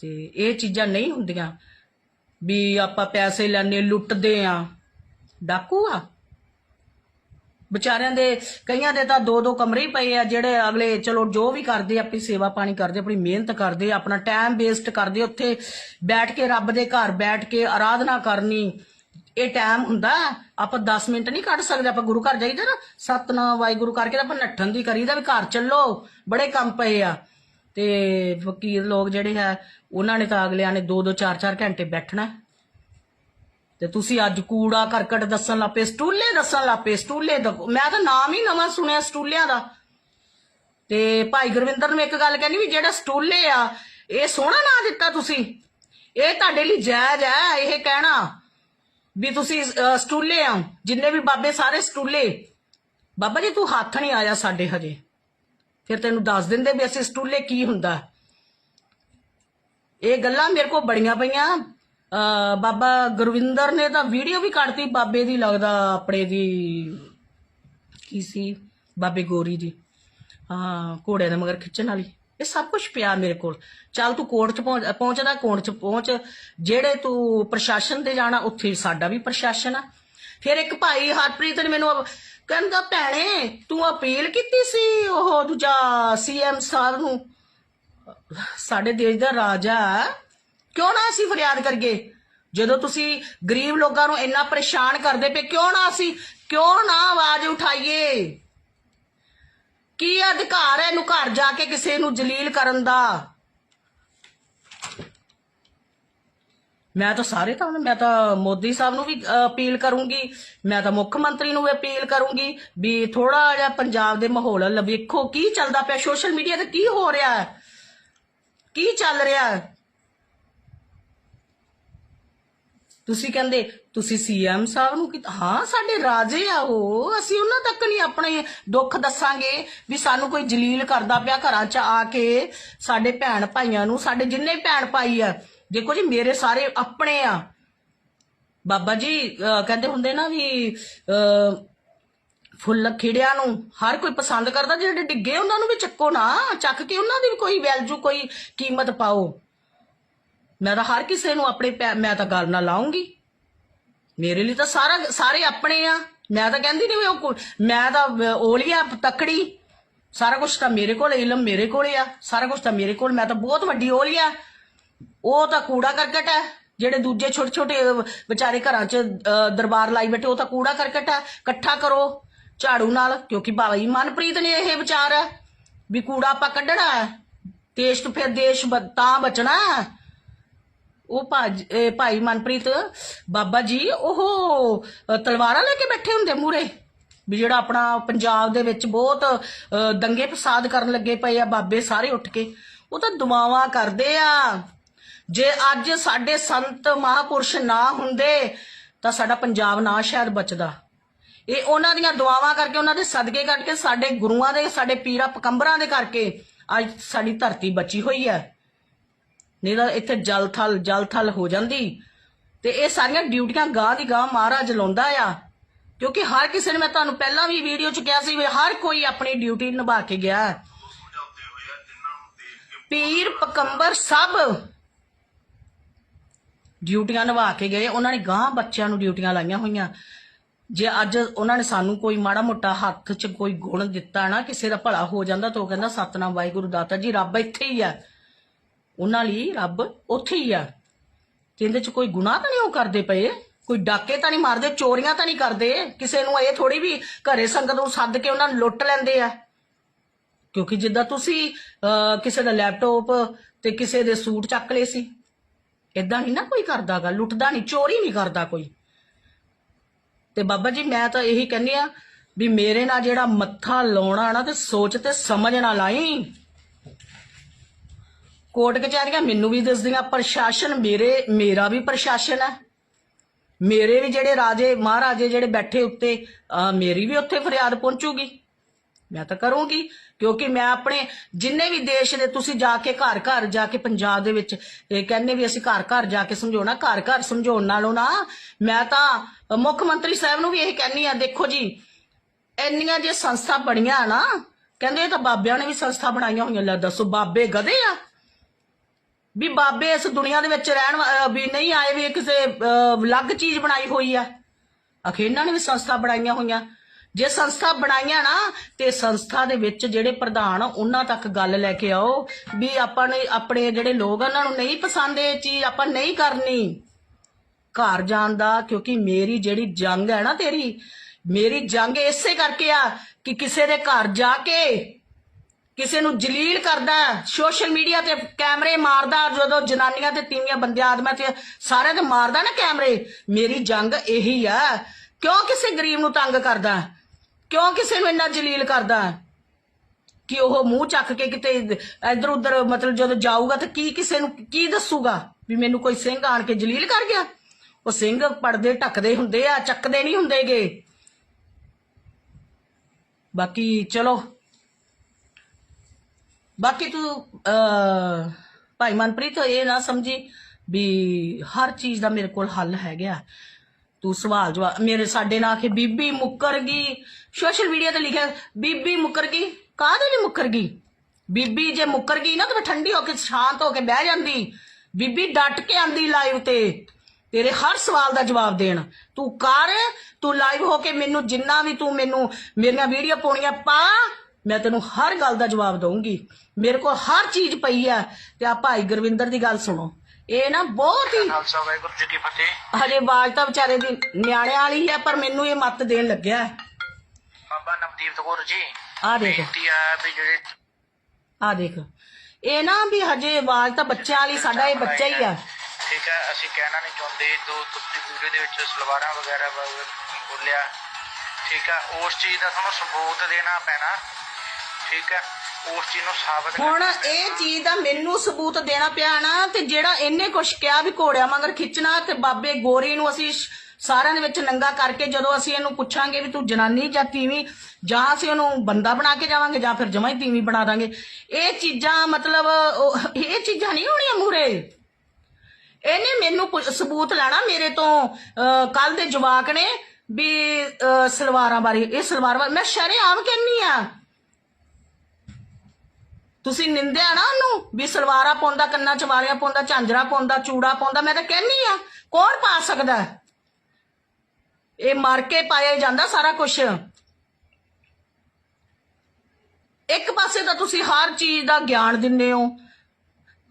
ਤੇ ਇਹ ਚੀਜ਼ਾਂ ਨਹੀਂ ਹੁੰਦੀਆਂ ਵੀ ਆਪਾਂ ਪੈਸੇ ਲੈਣੇ ਲੁੱਟਦੇ ਆ। ਡਾਕੂ ਆ? ਵਿਚਾਰਿਆਂ ਦੇ ਕਈਆਂ ਦੇ ਤਾਂ ਦੋ ਦੋ ਕਮਰੇ ਹੀ ਪਏ ਆ, ਜਿਹੜੇ ਅਗਲੇ ਚਲੋ ਜੋ ਵੀ ਕਰਦੇ ਆਪਣੀ ਸੇਵਾ ਪਾਣੀ ਕਰਦੇ ਆਪਣੀ ਮਿਹਨਤ ਕਰਦੇ ਆਪਣਾ ਟਾਈਮ ਵੇਸਟ ਕਰਦੇ ਉੱਥੇ ਬੈਠ ਕੇ ਰੱਬ ਦੇ ਘਰ ਬੈਠ ਕੇ ਆਰਾਧਨਾ ਕਰਨੀ, ਇਹ ਟਾਈਮ ਹੁੰਦਾ। ਆਪਾਂ 10 ਮਿੰਟ ਨਹੀਂ ਕੱਢ ਸਕਦੇ, ਆਪਾਂ ਗੁਰੂ ਘਰ ਜਾਈਦਾ ਨਾ, ਸਤਨਾਮ ਵਾਹਿਗੁਰੂ ਕਰਕੇ ਤਾਂ ਆਪਾਂ ਨੱਠਣ ਦੀ ਕਰੀਦਾ ਵੀ ਘਰ ਚੱਲੋ, ਬੜੇ ਕੰਮ ਪਏ ਆ। ਤੇ ਫਕੀਰ ਲੋਕ ਜਿਹੜੇ ਹੈ, ਉਹਨਾਂ ਨੇ ਤਾਂ ਅਗਲਿਆਂ ਨੇ 2 2 4 4 ਘੰਟੇ ਬੈਠਣਾ। ਤੇ ਤੁਸੀਂ ਅੱਜ ਕੂੜਾ ਕਰਕਟ ਦੱਸਣ ਲੱਪੇ ਸਟੂਲੇ ਦੱਸਣ ਲੱਪੇ ਸਟੂਲੇ ਮੈਂ ਤਾਂ ਨਾਮ ਹੀ ਨਵਾਂ ਸੁਣਿਆ ਸਟੂਲਿਆਂ ਦਾ। ਤੇ ਭਾਈ ਗੁਰਵਿੰਦਰ ਨੂੰ ਇੱਕ ਗੱਲ ਕਹਿੰਦੀ ਵੀ ਜਿਹੜਾ ਸਟੂਲੇ ਆ, ਇਹ ਸੋਹਣਾ ਨਾਂ ਦਿੱਤਾ ਤੁਸੀਂ। ਇਹ ਤੁਹਾਡੇ ਲਈ ਜਾਇਜ਼ ਹੈ, ਇਹ ਕਹਿਣਾ ਵੀ ਤੁਸੀਂ ਸਟੂਲੇ ਆ, ਜਿੰਨੇ ਵੀ ਬਾਬੇ ਸਾਰੇ ਸਟੂਲੇ। ਬਾਬਾ ਜੀ, ਤੂੰ ਹੱਥ ਨਹੀਂ ਆਇਆ ਸਾਡੇ ਹਜੇ। ਫਿਰ ਤੈਨੂੰ ਦੱਸ ਦਿੰਦੇ ਵੀ ਅਸੀਂ ਸਟੂਲੇ ਕੀ ਹੁੰਦਾ। ਇਹ ਗੱਲਾਂ ਮੇਰੇ ਕੋਲ ਬੜੀਆਂ ਪਈਆਂ। ਬਾਬਾ ਗੁਰਵਿੰਦਰ ਨੇ ਤਾਂ ਵੀਡੀਓ ਵੀ ਕੱਢਤੀ, ਬਾਬੇ ਦੀ ਲੱਗਦਾ ਆਪਣੇ ਦੀ ਕੀ ਸੀ? ਬਾਬੇ ਗੋਰੀ ਦੀ ਹਾਂ ਘੋੜੇ ਦੇ ਮਗਰ ਖਿੱਚਣ ਵਾਲੀ। ਇਹ ਸਭ ਕੁਝ ਪਿਆ ਮੇਰੇ ਕੋਲ। ਚੱਲ ਤੂੰ ਕੋਰਟ ਚ ਪਹੁੰਚ ਪਹੁੰਚਦਾ ਕੋਰਟ ਚ ਪਹੁੰਚ। ਜਿਹੜੇ ਤੂੰ ਪ੍ਰਸ਼ਾਸਨ ਤੇ ਜਾਣਾ, ਉੱਥੇ ਸਾਡਾ ਵੀ ਪ੍ਰਸ਼ਾਸਨ ਆ। ਫਿਰ ਇੱਕ ਭਾਈ ਹਰਪ੍ਰੀਤ ਨੇ ਮੈਨੂੰ ਕਹਿੰਦਾ, ਭੈਣੇ, ਤੂੰ ਅਪੀਲ ਕੀਤੀ ਸੀ ਉਹ ਦੂਜਾ ਸੀਐਮ ਸਾਹਿਬ ਨੂੰ? ਸਾਡੇ ਦੇਸ਼ ਦਾ ਰਾਜਾ ਕਿਉਂ ਨਾ ਅਸੀਂ ਫਰਿਆਦ ਕਰੀਏ? ਜਦੋਂ ਤੁਸੀਂ ਗਰੀਬ ਲੋਕਾਂ ਨੂੰ ਇੰਨਾ ਪਰੇਸ਼ਾਨ ਕਰਦੇ ਪਏ, ਕਿਉਂ ਨਾ ਅਸੀਂ, ਕਿਉਂ ਨਾ ਆਵਾਜ਼ ਉਠਾਈਏ? ਕੀ ਅਧਿਕਾਰ ਹੈ ਇਹਨੂੰ ਘਰ ਜਾ ਕੇ ਕਿਸੇ ਨੂੰ ਜਲੀਲ ਕਰਨ ਦਾ? ਮੈਂ ਤਾਂ ਸਾਰੇ ਤਾਂ, ਮੈਂ ਤਾਂ ਮੋਦੀ ਸਾਹਿਬ ਨੂੰ ਵੀ ਅਪੀਲ ਕਰੂੰਗੀ। ਮੈਂ ਤਾਂ ਮੁੱਖ ਮੰਤਰੀ ਨੂੰ ਵੀ ਅਪੀਲ ਕਰੂੰਗੀ ਵੀ ਥੋੜਾ ਜਿਹਾ ਪੰਜਾਬ ਦੇ ਮਾਹੌਲ ਵੇਖੋ, ਕੀ ਚੱਲਦਾ ਪਿਆ? ਸੋਸ਼ਲ ਮੀਡੀਆ ਤੇ ਕੀ ਹੋ ਰਿਹਾ? ਹੈ ਕੀ ਚੱਲ ਰਿਹਾ? ਹੈ ਤੁਸੀਂ ਕਹਿੰਦੇ, ਤੁਸੀਂ ਸੀਐਮ ਸਾਹਿਬ ਨੂੰ ਕਿ ਹਾਂ, ਸਾਡੇ ਰਾਜੇ ਆ ਉਹ। ਅਸੀਂ ਉਹਨਾਂ ਤੱਕ ਨਹੀਂ ਆਪਣੇ ਦੁੱਖ ਦੱਸਾਂਗੇ ਵੀ ਸਾਨੂੰ ਕੋਈ ਜਲੀਲ ਕਰਦਾ ਪਿਆ ਘਰਾਂ 'ਚ ਆ ਕੇ। ਸਾਡੇ ਭੈਣ ਭਾਈਆਂ ਨੂੰ, ਸਾਡੇ ਜਿੰਨੇ ਭੈਣ ਭਾਈ ਆ, ਦੇਖੋ ਜੀ, ਮੇਰੇ ਸਾਰੇ ਆਪਣੇ ਆ। ਬਾਬਾ ਜੀ, ਅਹ, ਕਹਿੰਦੇ ਹੁੰਦੇ ਨਾ ਵੀ, ਅਹ, ਫੁੱਲ ਖਿੜਿਆਂ ਨੂੰ ਹਰ ਕੋਈ ਪਸੰਦ ਕਰਦਾ, ਜਿਹੜੇ ਡਿੱਗੇ ਉਹਨਾਂ ਨੂੰ ਵੀ ਚੱਕੋ ਨਾ। ਚੱਕ ਕੇ ਉਹਨਾਂ ਦੀ ਵੀ ਕੋਈ ਵੈਲਿਊ ਕੋਈ ਕੀਮਤ ਪਾਓ। ਮੈਂ ਤਾਂ ਹਰ ਕਿਸੇ ਨੂੰ ਆਪਣੇ ਪੈ- ਮੈਂ ਤਾਂ ਗੱਲ ਨਾ ਲਾਉਂਗੀ। ਮੇਰੇ ਲਈ ਤਾਂ ਸਾਰਾ, ਸਾਰੇ ਆਪਣੇ ਆ। ਮੈਂ ਤਾਂ ਕਹਿੰਦੀ ਨਹੀਂ ਵੀ ਉਹ ਮੈਂ ਤਾਂ ਵ- ਓਲੀਆ ਤਕੜੀ, ਸਾਰਾ ਕੁਝ ਤਾਂ ਮੇਰੇ ਕੋਲ ਇਲਮ ਮੇਰੇ ਕੋਲ ਆ। ਸਾਰਾ ਕੁਝ ਤਾਂ ਮੇਰੇ ਕੋਲ, ਮੈਂ ਤਾਂ ਬਹੁਤ ਵੱਡੀ ਓਲੀਆ ਉਹ ਤਾਂ ਕੂੜਾ ਕਰਕਟ ਹੈ। ਜਿਹੜੇ ਦੂਜੇ ਛੋਟੇ ਛੋਟੇ ਵਿਚਾਰੇ ਘਰਾਂ 'ਚ ਦਰਬਾਰ ਲਾਈ ਬੈਠੇ, ਉਹ ਤਾਂ ਕੂੜਾ ਕਰਕਟ ਹੈ। ਇਕੱਠਾ ਕਰੋ ਝਾੜੂ ਨਾਲ, ਕਿਉਂਕਿ ਬਾਬਾ ਜੀ ਮਨਪ੍ਰੀਤ ਨੇ ਇਹ ਵਿਚਾਰ ਹੈ ਵੀ ਕੂੜਾ ਆਪਾਂ ਕੱਢਣਾ ਹੈ। ਦੇਸ਼ ਤੋਂ ਫਿਰ ਦੇਸ਼ ਬ- ਤਾਂ ਬਚਣਾ ਹੈ। ਉਹ ਭਾਜ ਇਹ ਭਾਈ ਮਨਪ੍ਰੀਤ ਬਾਬਾ ਜੀ ਉਹ ਅ, ਤਲਵਾਰਾਂ ਲੈ ਕੇ ਬੈਠੇ ਹੁੰਦੇ ਮੂਰੇ ਵੀ ਜਿਹੜਾ ਆਪਣਾ ਪੰਜਾਬ ਦੇ ਵਿੱਚ ਬਹੁਤ ਅ, ਦੰਗੇ ਫਸਾਦ ਕਰਨ ਲੱਗੇ ਪਏ ਆ ਬਾਬੇ ਸਾਰੇ ਉੱਠ ਕੇ। ਉਹ ਤਾਂ ਦੁਆਵਾਂ ਕਰਦੇ ਆ। ਜੇ ਅੱਜ ਸਾਡੇ ਸੰਤ ਮਹਾਪੁਰਸ਼ ਨਾ ਹੁੰਦੇ ਤਾਂ ਸਾਡਾ ਪੰਜਾਬ ਨਾ ਸ਼ਾਇਦ ਬਚਦਾ। ਇਹ ਉਹਨਾਂ ਦੀਆਂ ਦੁਆਵਾਂ ਕਰਕੇ ਉਹਨਾਂ ਦੇ ਸਦਕੇ ਕਰਕੇ ਸਾਡੇ ਗੁਰੂਆਂ ਦੇ ਸਾਡੇ ਪੀਰਾਂ ਪਕੰਬਰਾਂ ਦੇ ਕਰਕੇ ਅੱਜ ਸਾਡੀ ਧਰਤੀ ਬਚੀ ਹੋਈ ਹੈ। ਨਹੀਂ ਤਾਂ ਇੱਥੇ ਜਲ ਥਲ ਜਲ ਥਲ ਹੋ ਜਾਂਦੀ। ਤੇ ਇਹ ਸਾਰੀਆਂ ਡਿਊਟੀਆਂ ਗਾਂ ਦੀ ਗਾਂ ਮਹਾਰਾਜ ਲਾਉਂਦਾ ਆ। ਕਿਉਂਕਿ ਹਰ ਕਿਸੇ ਨੇ, ਮੈਂ ਤੁਹਾਨੂੰ ਪਹਿਲਾਂ ਵੀ ਵੀਡੀਓ ਚ ਕਿਹਾ ਸੀ ਵੀ ਹਰ ਕੋਈ ਆਪਣੀ ਡਿਊਟੀ ਨਿਭਾ ਕੇ ਗਿਆ। ਪੀਰ, ਪਕੰਬਰ ਸਭ ਡਿਊਟੀਆਂ ਨਿਭਾ ਕੇ ਗਏ। ਉਹਨਾਂ ਨੇ ਗਾਂ ਬੱਚਿਆਂ ਨੂੰ ਡਿਊਟੀਆਂ ਲਾਈਆਂ ਹੋਈਆਂ। ਜੇ ਅੱਜ ਉਹਨਾਂ ਨੇ ਸਾਨੂੰ ਕੋਈ ਮਾੜਾ ਮੋਟਾ ਹੱਥ 'ਚ ਕੋਈ ਗੁਣ ਦਿੱਤਾ ਨਾ, ਕਿਸੇ ਦਾ ਭਲਾ ਹੋ ਜਾਂਦਾ ਤਾਂ ਉਹ ਕਹਿੰਦਾ, ਸਤਨਾਮ ਵਾਹਿਗੁਰੂ ਦਾਤਾ ਜੀ, ਰੱਬ ਇੱਥੇ ਹੀ ਆ। ਉਹਨਾਂ ਲਈ ਰੱਬ ਉੱਥੇ ਹੀ ਆ। ਤੇ ਇਹਦੇ 'ਚ ਕੋਈ ਗੁਨਾਹ ਤਾਂ ਨਹੀਂ ਉਹ ਕਰਦੇ ਪਏ? ਕੋਈ ਡਾਕੇ ਤਾਂ ਨਹੀਂ ਮਾਰਦੇ ਚੋਰੀਆਂ ਤਾਂ ਨਹੀਂ ਕਰਦੇ? ਕਿਸੇ ਨੂੰ ਇਹ ਥੋੜੀ ਵੀ ਘਰੇ ਸੰਗਤ ਨੂੰ ਸੱਦ ਕੇ ਉਹਨਾਂ ਨੂੰ ਲੁੱਟ ਲੈਂਦੇ ਆ? ਕਿਉਂਕਿ ਜਿੱਦਾਂ ਤੁਸੀਂ ਅਹ, ਕਿਸੇ ਦਾ ਲੈਪਟਾਪ ਤੇ ਕਿਸੇ ਦੇ ਸੂਟ ਚੱਕ ਲਏ ਸੀ ਇਦਾਂ ਨਹੀਂ ਨਾ ਕੋਈ ਕਰਦਾਗਾ ਲੁੱਟਦਾ ਨਹੀਂ ਚੋਰੀ ਨਹੀਂ ਕਰਦਾ ਕੋਈ। ਤੇ ਬਾਬਾ ਜੀ ਮੈਂ ਤਾਂ ਇਹੀ ਕਹਿੰਦੀ ਆ ਵੀ ਮੇਰੇ ਨਾਲ ਜਿਹੜਾ ਮੱਥਾ ਲਾਉਣਾ ਨਾ ਤੇ ਸੋਚ ਤੇ ਸਮਝ ਨਾ ਲਾਈ। ਕੋਰਟ ਕਚਹਿਰੀਆਂ ਮੈਨੂੰ ਵੀ ਦੱਸਦੀਆਂ, ਪ੍ਰਸ਼ਾਸਨ ਮੇਰੇ, ਮੇਰਾ ਵੀ ਪ੍ਰਸ਼ਾਸਨ ਹੈ। ਮੇਰੇ ਵੀ ਜਿਹੜੇ ਰਾਜੇ, ਮਹਾਰਾਜੇ ਜਿਹੜੇ ਬੈਠੇ ਉੱਤੇ ਮੇਰੀ ਵੀ ਉੱਥੇ ਫਰਿਆਦ ਪਹੁੰਚੂਗੀ। ਮੈਂ ਤਾਂ ਕਰੂੰਗੀ, ਕਿਉਂਕਿ ਮੈਂ ਆਪਣੇ ਜਿੰਨੇ ਵੀ ਦੇਸ਼ ਦੇ ਤੁਸੀਂ ਜਾ ਕੇ ਘਰ ਘਰ ਜਾ ਕੇ ਪੰਜਾਬ ਦੇ ਵਿੱਚ, ਇਹ ਕਹਿੰਦੇ ਵੀ ਅਸੀਂ ਘਰ ਘਰ ਜਾ ਕੇ ਸਮਝਾਉਣਾ, ਘਰ ਘਰ ਸਮਝਾਉਣ ਨਾਲੋਂ ਨਾ, ਮੈਂ ਤਾਂ ਮੁੱਖ ਮੰਤਰੀ ਸਾਹਿਬ ਨੂੰ ਵੀ ਇਹ ਕਹਿੰਨੀ ਆ ਦੇਖੋ ਜੀ, ਇੰਨੀਆਂ ਜੇ ਸੰਸਥਾ ਬਣੀਆਂ ਨਾ, ਕਹਿੰਦੇ ਇਹ ਤਾਂ ਬਾਬਿਆਂ ਨੇ ਵੀ ਸੰਸਥਾ ਬਣਾਈਆਂ ਹੋਈਆਂ, ਲੈ ਦੱਸੋ, ਬਾਬੇ ਗਧੇ ਆ। ਵੀ ਬਾਬੇ ਇਸ ਦੁਨੀਆ ਦੇ ਵਿੱਚ ਰਹਿਣ ਵੀ ਨਹੀਂ ਆਏ ਵੀ ਕਿਸੇ ਅਲੱਗ ਚੀਜ਼ ਬਣਾਈ ਹੋਈ ਆ। ਅਖੇ ਇਹਨਾਂ ਨੇ ਵੀ ਸੰਸਥਾ ਬਣਾਈਆਂ ਹੋਈਆਂ। ਜੇ ਸੰਸਥਾ ਬਣਾਈਆਂ ਨਾ, ਤੇ ਸੰਸਥਾ ਦੇ ਵਿੱਚ ਜਿਹੜੇ ਪ੍ਰਧਾਨ ਉਹਨਾਂ ਤੱਕ ਗੱਲ ਲੈ ਕੇ ਆਓ ਵੀ ਆਪਾਂ ਨੇ ਆਪਣੇ ਜਿਹੜੇ ਲੋਕ ਉਹਨਾਂ ਨੂੰ ਨਹੀਂ ਪਸੰਦ ਇਹ ਚੀਜ਼, ਆਪਾਂ ਨਹੀਂ ਕਰਨੀ। ਘਰ ਜਾਣ ਦਾ, ਕਿਉਂਕਿ ਮੇਰੀ ਜਿਹੜੀ ਜੰਗ ਹੈ ਨਾ ਤੇਰੀ, ਮੇਰੀ ਜੰਗ ਇਸੇ ਕਰਕੇ ਆ ਕਿ ਕਿਸੇ ਦੇ ਘਰ ਜਾ ਕੇ ਕਿਸੇ ਨੂੰ ਜਲੀਲ ਕਰਦਾ ਸੋਸ਼ਲ ਮੀਡੀਆ ਤੇ ਕੈਮਰੇ ਮਾਰਦਾ, ਜਦੋਂ ਜਨਾਨੀਆਂ ਤੇ ਤੀਵੀਆਂ ਬੰਦੇ ਆਦਮਾਂ ਤੇ ਸਾਰਿਆਂ ਤੇ ਮਾਰਦਾ ਨਾ ਕੈਮਰੇ, ਮੇਰੀ ਜੰਗ ਇਹੀ ਆ ਕਿਉਂ ਕਿਸੇ ਗਰੀਬ ਨੂੰ ਤੰਗ ਕਰਦਾ ਕਿਉਂ ਕਿਸੇ ਨੂੰ ਇੰਨਾ ਜਲੀਲ ਕਰਦਾ ਕਿ ਉਹ ਮੂੰਹ ਚੱਕ ਕੇ ਕਿਤੇ ਇੱਧਰ ਉੱਧਰ, ਮਤਲਬ ਜਦੋਂ ਜਾਊਗਾ ਤਾਂ ਕੀ ਕਿਸੇ ਨੂੰ, ਕੀ ਦੱਸੂਗਾ ਵੀ ਮੈਨੂੰ ਕੋਈ ਸਿੰਘ ਆਣ ਕੇ ਜਲੀਲ ਕਰ ਗਿਆ? ਉਹ ਸਿੰਘ ਪੜਦੇ, ਢੱਕਦੇ ਹੁੰਦੇ ਆ, ਚੱਕਦੇ ਨਹੀਂ ਹੁੰਦੇਗੇ। ਬਾਕੀ ਚਲੋ ਬਾਕੀ ਤੂੰ ਅਹ, ਭਾਈ ਮਨਪ੍ਰੀਤ ਇਹ ਨਾ ਸਮਝੀ ਵੀ ਹਰ ਚੀਜ਼ ਦਾ ਮੇਰੇ ਕੋਲ ਹੱਲ ਹੈਗਾ। ਤੂੰ ਸਵਾਲ ਜਵਾਬ ਮੇਰੇ ਸਾਡੇ ਨਾਲ ਆਖੇ ਬੀਬੀ ਮੁੱਕਰ ਗਈ ਸੋਸ਼ਲ ਮੀਡੀਆ ਤੇ ਲਿਖਿਆ ਬੀਬੀ ਮੁੱਕਰ ਗਈ ਕਾਹਦੇ ਲਈ ਮੁੱਕਰ ਗਈ ਬੀਬੀ ਜੇ ਮੁੱਕਰ ਗਈ ਨਾ ਤਾਂ ਠੰਡੀ ਹੋ ਕੇ ਸ਼ਾਂਤ ਹੋ ਕੇ ਬਹਿ ਜਾਂਦੀ। ਬੀਬੀ ਡਟ ਕੇ ਆਂਦੀ ਲਾਈਵ ਤੇ। ਤੇਰੇ ਹਰ ਸਵਾਲ ਦਾ ਜਵਾਬ ਦੇਣ। ਤੂੰ ਕਰ ਤੂੰ ਲਾਈਵ ਹੋ ਕੇ ਮੈਨੂੰ ਜਿੰਨਾ ਵੀ ਤੂੰ ਮੈਨੂੰ ਮੇਰੀਆਂ ਵੀਡੀਓ ਪਾਉਣੀਆਂ ਪਾ। ਮੈਂ ਤੈਨੂੰ ਹਰ ਗੱਲ ਦਾ ਜਵਾਬ ਦਊਂਗੀ। ਮੇਰੇ ਕੋਲ ਹਰ ਚੀਜ਼ ਪਈ ਆ ਤੇ ਆ ਭਾਈ ਗੁਰਵਿੰਦਰ ਦੀ ਗੱਲ ਸੁਣੋ। ਇਹ ਨਾ ਬਹੁਤ ਹੀ ਖਾਲਸਾ ਵਾਹਿਗੁਰੂ ਜੀ ਕੀ ਫਤਿਹ। ਹਜੇ ਆਵਾਜ਼ ਤਾਂ ਵਿਚਾਰੇ ਦੀ ਨਿਆਣਿਆਂ ਵਾਲੀ ਹੈ ਪਰ ਮੈਨੂੰ ਇਹ ਮੱਤ ਦੇਣ ਲੱਗਿਆ ਬਾਬਾ ਨਵਦੀਪ ਕੌਰ ਜੀ ਆ ਦੇਖ। ਆ ਆ ਦੇਖ। ਇਹ ਨਾ ਵੀ ਹਜੇ ਆਵਾਜ਼ ਤਾਂ ਬੱਚਿਆਂ ਵਾਲੀ ਸਾਡਾ ਇਹ ਬੱਚਾ ਹੀ ਆ। ਠੀਕ ਹੈ ਅਸੀਂ ਕਹਿਣਾ ਨਹੀਂ ਚਾਹੁੰਦੇ ਦੋ ਤੁਸੀਂ ਵੀਡੀਓ ਦੇ ਵਿੱਚ ਸਲਵਾਰਾਂ ਵਗੈਰਾ ਬੋਲਿਆ ਠੀਕ ਹੈ ਉਸ ਚੀਜ਼ ਦਾ ਤੁਹਾਨੂੰ ਸਬੂਤ ਦੇਣਾ ਪੈਣਾ। ਠੀਕ ਹੈ? ਉਸ ਚੀਜ਼ ਨੂੰ ਸਾਬਤ ਹੁਣ। ਇਹ ਚੀਜ਼ ਦਾ ਮੈਨੂੰ ਸਬੂਤ ਦੇਣਾ ਪਿਆ ਨਾ ਤੇ ਜਿਹੜਾ ਇਹਨੇ ਕੁਛ ਕਿਹਾ ਵੀ ਘੋੜਿਆਂ ਮਗਰ ਖਿੱਚਣਾ ਤੇ ਬਾਬੇ ਗੋਰੀ ਨੂੰ ਅਸੀਂ ਸ਼- ਸਾਰਿਆਂ ਦੇ ਵਿੱਚ ਨੰਗਾ ਕਰਕੇ ਜਦੋਂ ਅਸੀਂ ਇਹਨੂੰ ਪੁੱਛਾਂਗੇ ਵੀ ਤੂੰ ਜਨਾਨੀ ਜਾਂ ਤੀਵੀਂ ਜਾਂ ਅਸੀਂ ਉਹਨੂੰ ਬੰਦਾ ਬਣਾ ਕੇ ਜਾਵਾਂਗੇ ਜਾਂ ਫਿਰ ਜਮਾਂ ਹੀ ਤੀਵੀਂ ਬਣਾ ਦਾਂਗੇ। ਇਹ ਚੀਜ਼ਾਂ ਮਤਲਬ ਉਹ- ਇਹ ਚੀਜ਼ਾਂ ਨਹੀਂ ਹੋਣੀਆਂ ਮੂਰੇ ਇਹਨੇ ਮੈਨੂੰ ਪੁੱਛ- ਸਬੂਤ ਲੈਣਾ ਮੇਰੇ ਤੋਂ ਕੱਲ ਦੇ ਜਵਾਕ ਨੇ ਵੀ ਅਹ, ਸਲਵਾਰਾਂ ਬਾਰੇ ਇਹ ਸਲਵਾਰ ਬਾਰੇ ਮੈਂ ਸ਼ਰੇਆਮ ਕਹਿੰਨੀ ਆ। ਤੁਸੀਂ ਨਿੰਦਿਆ ਨਾ ਉਹਨੂੰ ਵੀ ਸਲਵਾਰਾਂ ਪਾਉਂਦਾ, ਕੰਨਾਂ 'ਚ ਵਾਲੀਆਂ ਪਾਉਂਦਾ, ਝਾਂਜਰਾ ਪਾਉਂਦਾ, ਚੂੜਾ ਪਾਉਂਦਾ, ਮੈਂ ਤਾਂ ਕਹਿੰਨੀ ਆ ਕੌਣ ਪਾ ਸਕਦਾ? ਇਹ ਮਰ ਕੇ ਪਾਇਆ ਜਾਂਦਾ ਸਾਰਾ ਕੁਝ ਇੱਕ ਪਾਸੇ ਤਾਂ ਤੁਸੀਂ ਹਰ ਚੀਜ਼ ਦਾ ਗਿਆਨ ਦਿੰਦੇ ਹੋ।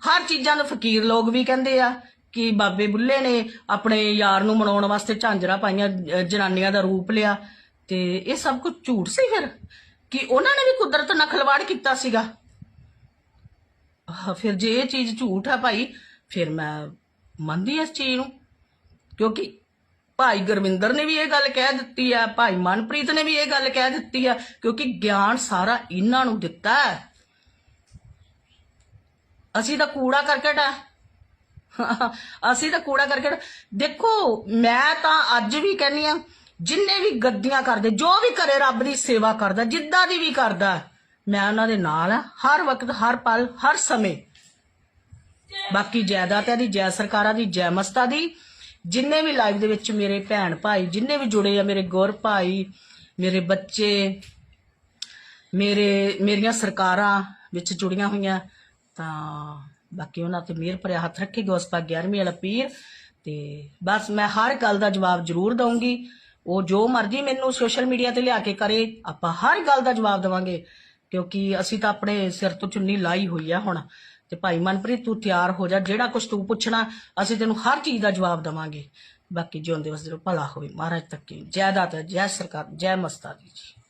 ਹਰ ਚੀਜ਼ਾਂ ਦੇ ਫਕੀਰ ਲੋਕ ਵੀ ਕਹਿੰਦੇ ਆ ਕਿ ਬਾਬੇ ਬੁੱਲੇ ਨੇ ਆਪਣੇ ਯਾਰ ਨੂੰ ਮਨਾਉਣ ਵਾਸਤੇ ਝਾਂਜਰਾ ਪਾਈਆਂ ਜਨਾਨੀਆਂ ਦਾ ਰੂਪ ਲਿਆ। ਤੇ ਇਹ ਸਭ ਕੁਝ ਝੂਠ ਸੀ ਫਿਰ? ਕਿ ਉਹਨਾਂ ਨੇ ਵੀ ਕੁਦਰਤ ਨਾਲ ਖਿਲਵਾੜ ਕੀਤਾ ਸੀਗਾ? ਫਿਰ ਜੇ ਇਹ ਚੀਜ਼ ਝੂਠ ਆ ਭਾਈ, ਫਿਰ ਮੈਂ ਮੰਨਦੀ ਹਾਂ ਇਸ ਚੀਜ਼ ਨੂੰ। ਕਿਉਂਕਿ ਭਾਈ ਗੁਰਵਿੰਦਰ ਨੇ ਵੀ ਇਹ ਗੱਲ ਕਹਿ ਦਿੱਤੀ ਆ, ਭਾਈ ਮਨਪ੍ਰੀਤ ਨੇ ਵੀ ਇਹ ਗੱਲ ਕਹਿ ਦਿੱਤੀ ਆ, ਕਿਉਂਕਿ ਗਿਆਨ ਸਾਰਾ ਇਹਨਾਂ ਨੂੰ ਦਿੱਤਾ ਹੈ। ਅਸੀਂ ਤਾਂ ਕੂੜਾ ਕਰਕਟ ਆ। ਅਸੀਂ ਤਾਂ ਕੂੜਾ ਕਰਕਟ। ਦੇਖੋ, ਮੈਂ ਤਾਂ ਅੱਜ ਵੀ ਕਹਿੰਨੀ ਆ ਜਿੰਨੇ ਵੀ ਗੱਦੀਆਂ ਕਰਦੇ, ਜੋ ਵੀ ਕਰੇ ਰੱਬ ਦੀ ਸੇਵਾ ਕਰਦਾ, ਜਿੱਦਾਂ ਦੀ ਵੀ ਕਰਦਾ। ਮੈਂ ਉਹਨਾਂ ਦੇ ਨਾਲ ਆ, ਹਰ ਵਕਤ, ਹਰ ਪਲ, ਹਰ ਸਮੇਂ। ਬਾਕੀ ਜਾਇਦਾਦਾਂ ਦੀ, ਜੈ ਸਰਕਾਰਾਂ ਦੀ, ਜੈ ਮਸਤਾ ਦੀ, ਜਿੰਨੇ ਵੀ ਲਾਈਵ ਦੇ ਵਿੱਚ ਮੇਰੇ ਭੈਣ ਭਾਈ, ਜਿੰਨੇ ਵੀ ਜੁੜੇ ਆ, ਮੇਰੇ ਗੁਰ ਭਾਈ, ਮੇਰੇ ਬੱਚੇ, ਮੇਰੇ, ਮੇਰੀਆਂ ਸਰਕਾਰਾਂ ਵਿੱਚ ਜੁੜੀਆਂ ਹੋਈਆਂ, ਤਾਂ ਬਾਕੀ ਉਹਨਾਂ ਤੇ ਮਿਹਰ ਭਰਿਆ ਹੱਥ ਰੱਖੇਗਾ ਉਸ ਪਾ 11ਵੀਂ ਵਾਲਾ ਪੀਰ। ਤੇ ਬਸ ਮੈਂ ਹਰ ਗੱਲ ਦਾ ਜਵਾਬ ਜ਼ਰੂਰ ਦਊਂਗੀ। ਉਹ ਜੋ ਮਰਜ਼ੀ ਮੈਨੂੰ ਸੋਸ਼ਲ ਮੀਡੀਆ ਤੇ ਲਿਆ ਕੇ ਕਰੇ, ਆਪਾਂ ਹਰ ਗੱਲ ਦਾ ਜਵਾਬ ਦੇਵਾਂਗੇ। ਕਿਉਂਕਿ ਅਸੀਂ ਤਾਂ ਆਪਣੇ ਸਿਰ ਤੋਂ ਚੁੰਨੀ ਲਾਈ ਹੋਈ ਆ ਹੁਣ। ਤੇ ਭਾਈ ਮਨਪ੍ਰੀਤ, ਤੂੰ ਤਿਆਰ ਹੋ ਜਾ। ਜਿਹੜਾ ਕੁਝ ਤੂੰ ਪੁੱਛਣਾ, ਅਸੀਂ ਤੈਨੂੰ ਹਰ ਚੀਜ਼ ਦਾ ਜਵਾਬ ਦੇਵਾਂਗੇ। ਬਾਕੀ ਜਿਉਂਦੇ ਵਸਦੇ ਭਲਾ ਹੋਵੇ। ਮਹਾਰਾਜ ਤੱਕ ਕੀ ਜੈ ਦਾਤਾ ਜੈ ਸਰਕਾਰ, ਜੈ ਮਸਤਾ ਦੀ ਜੀ।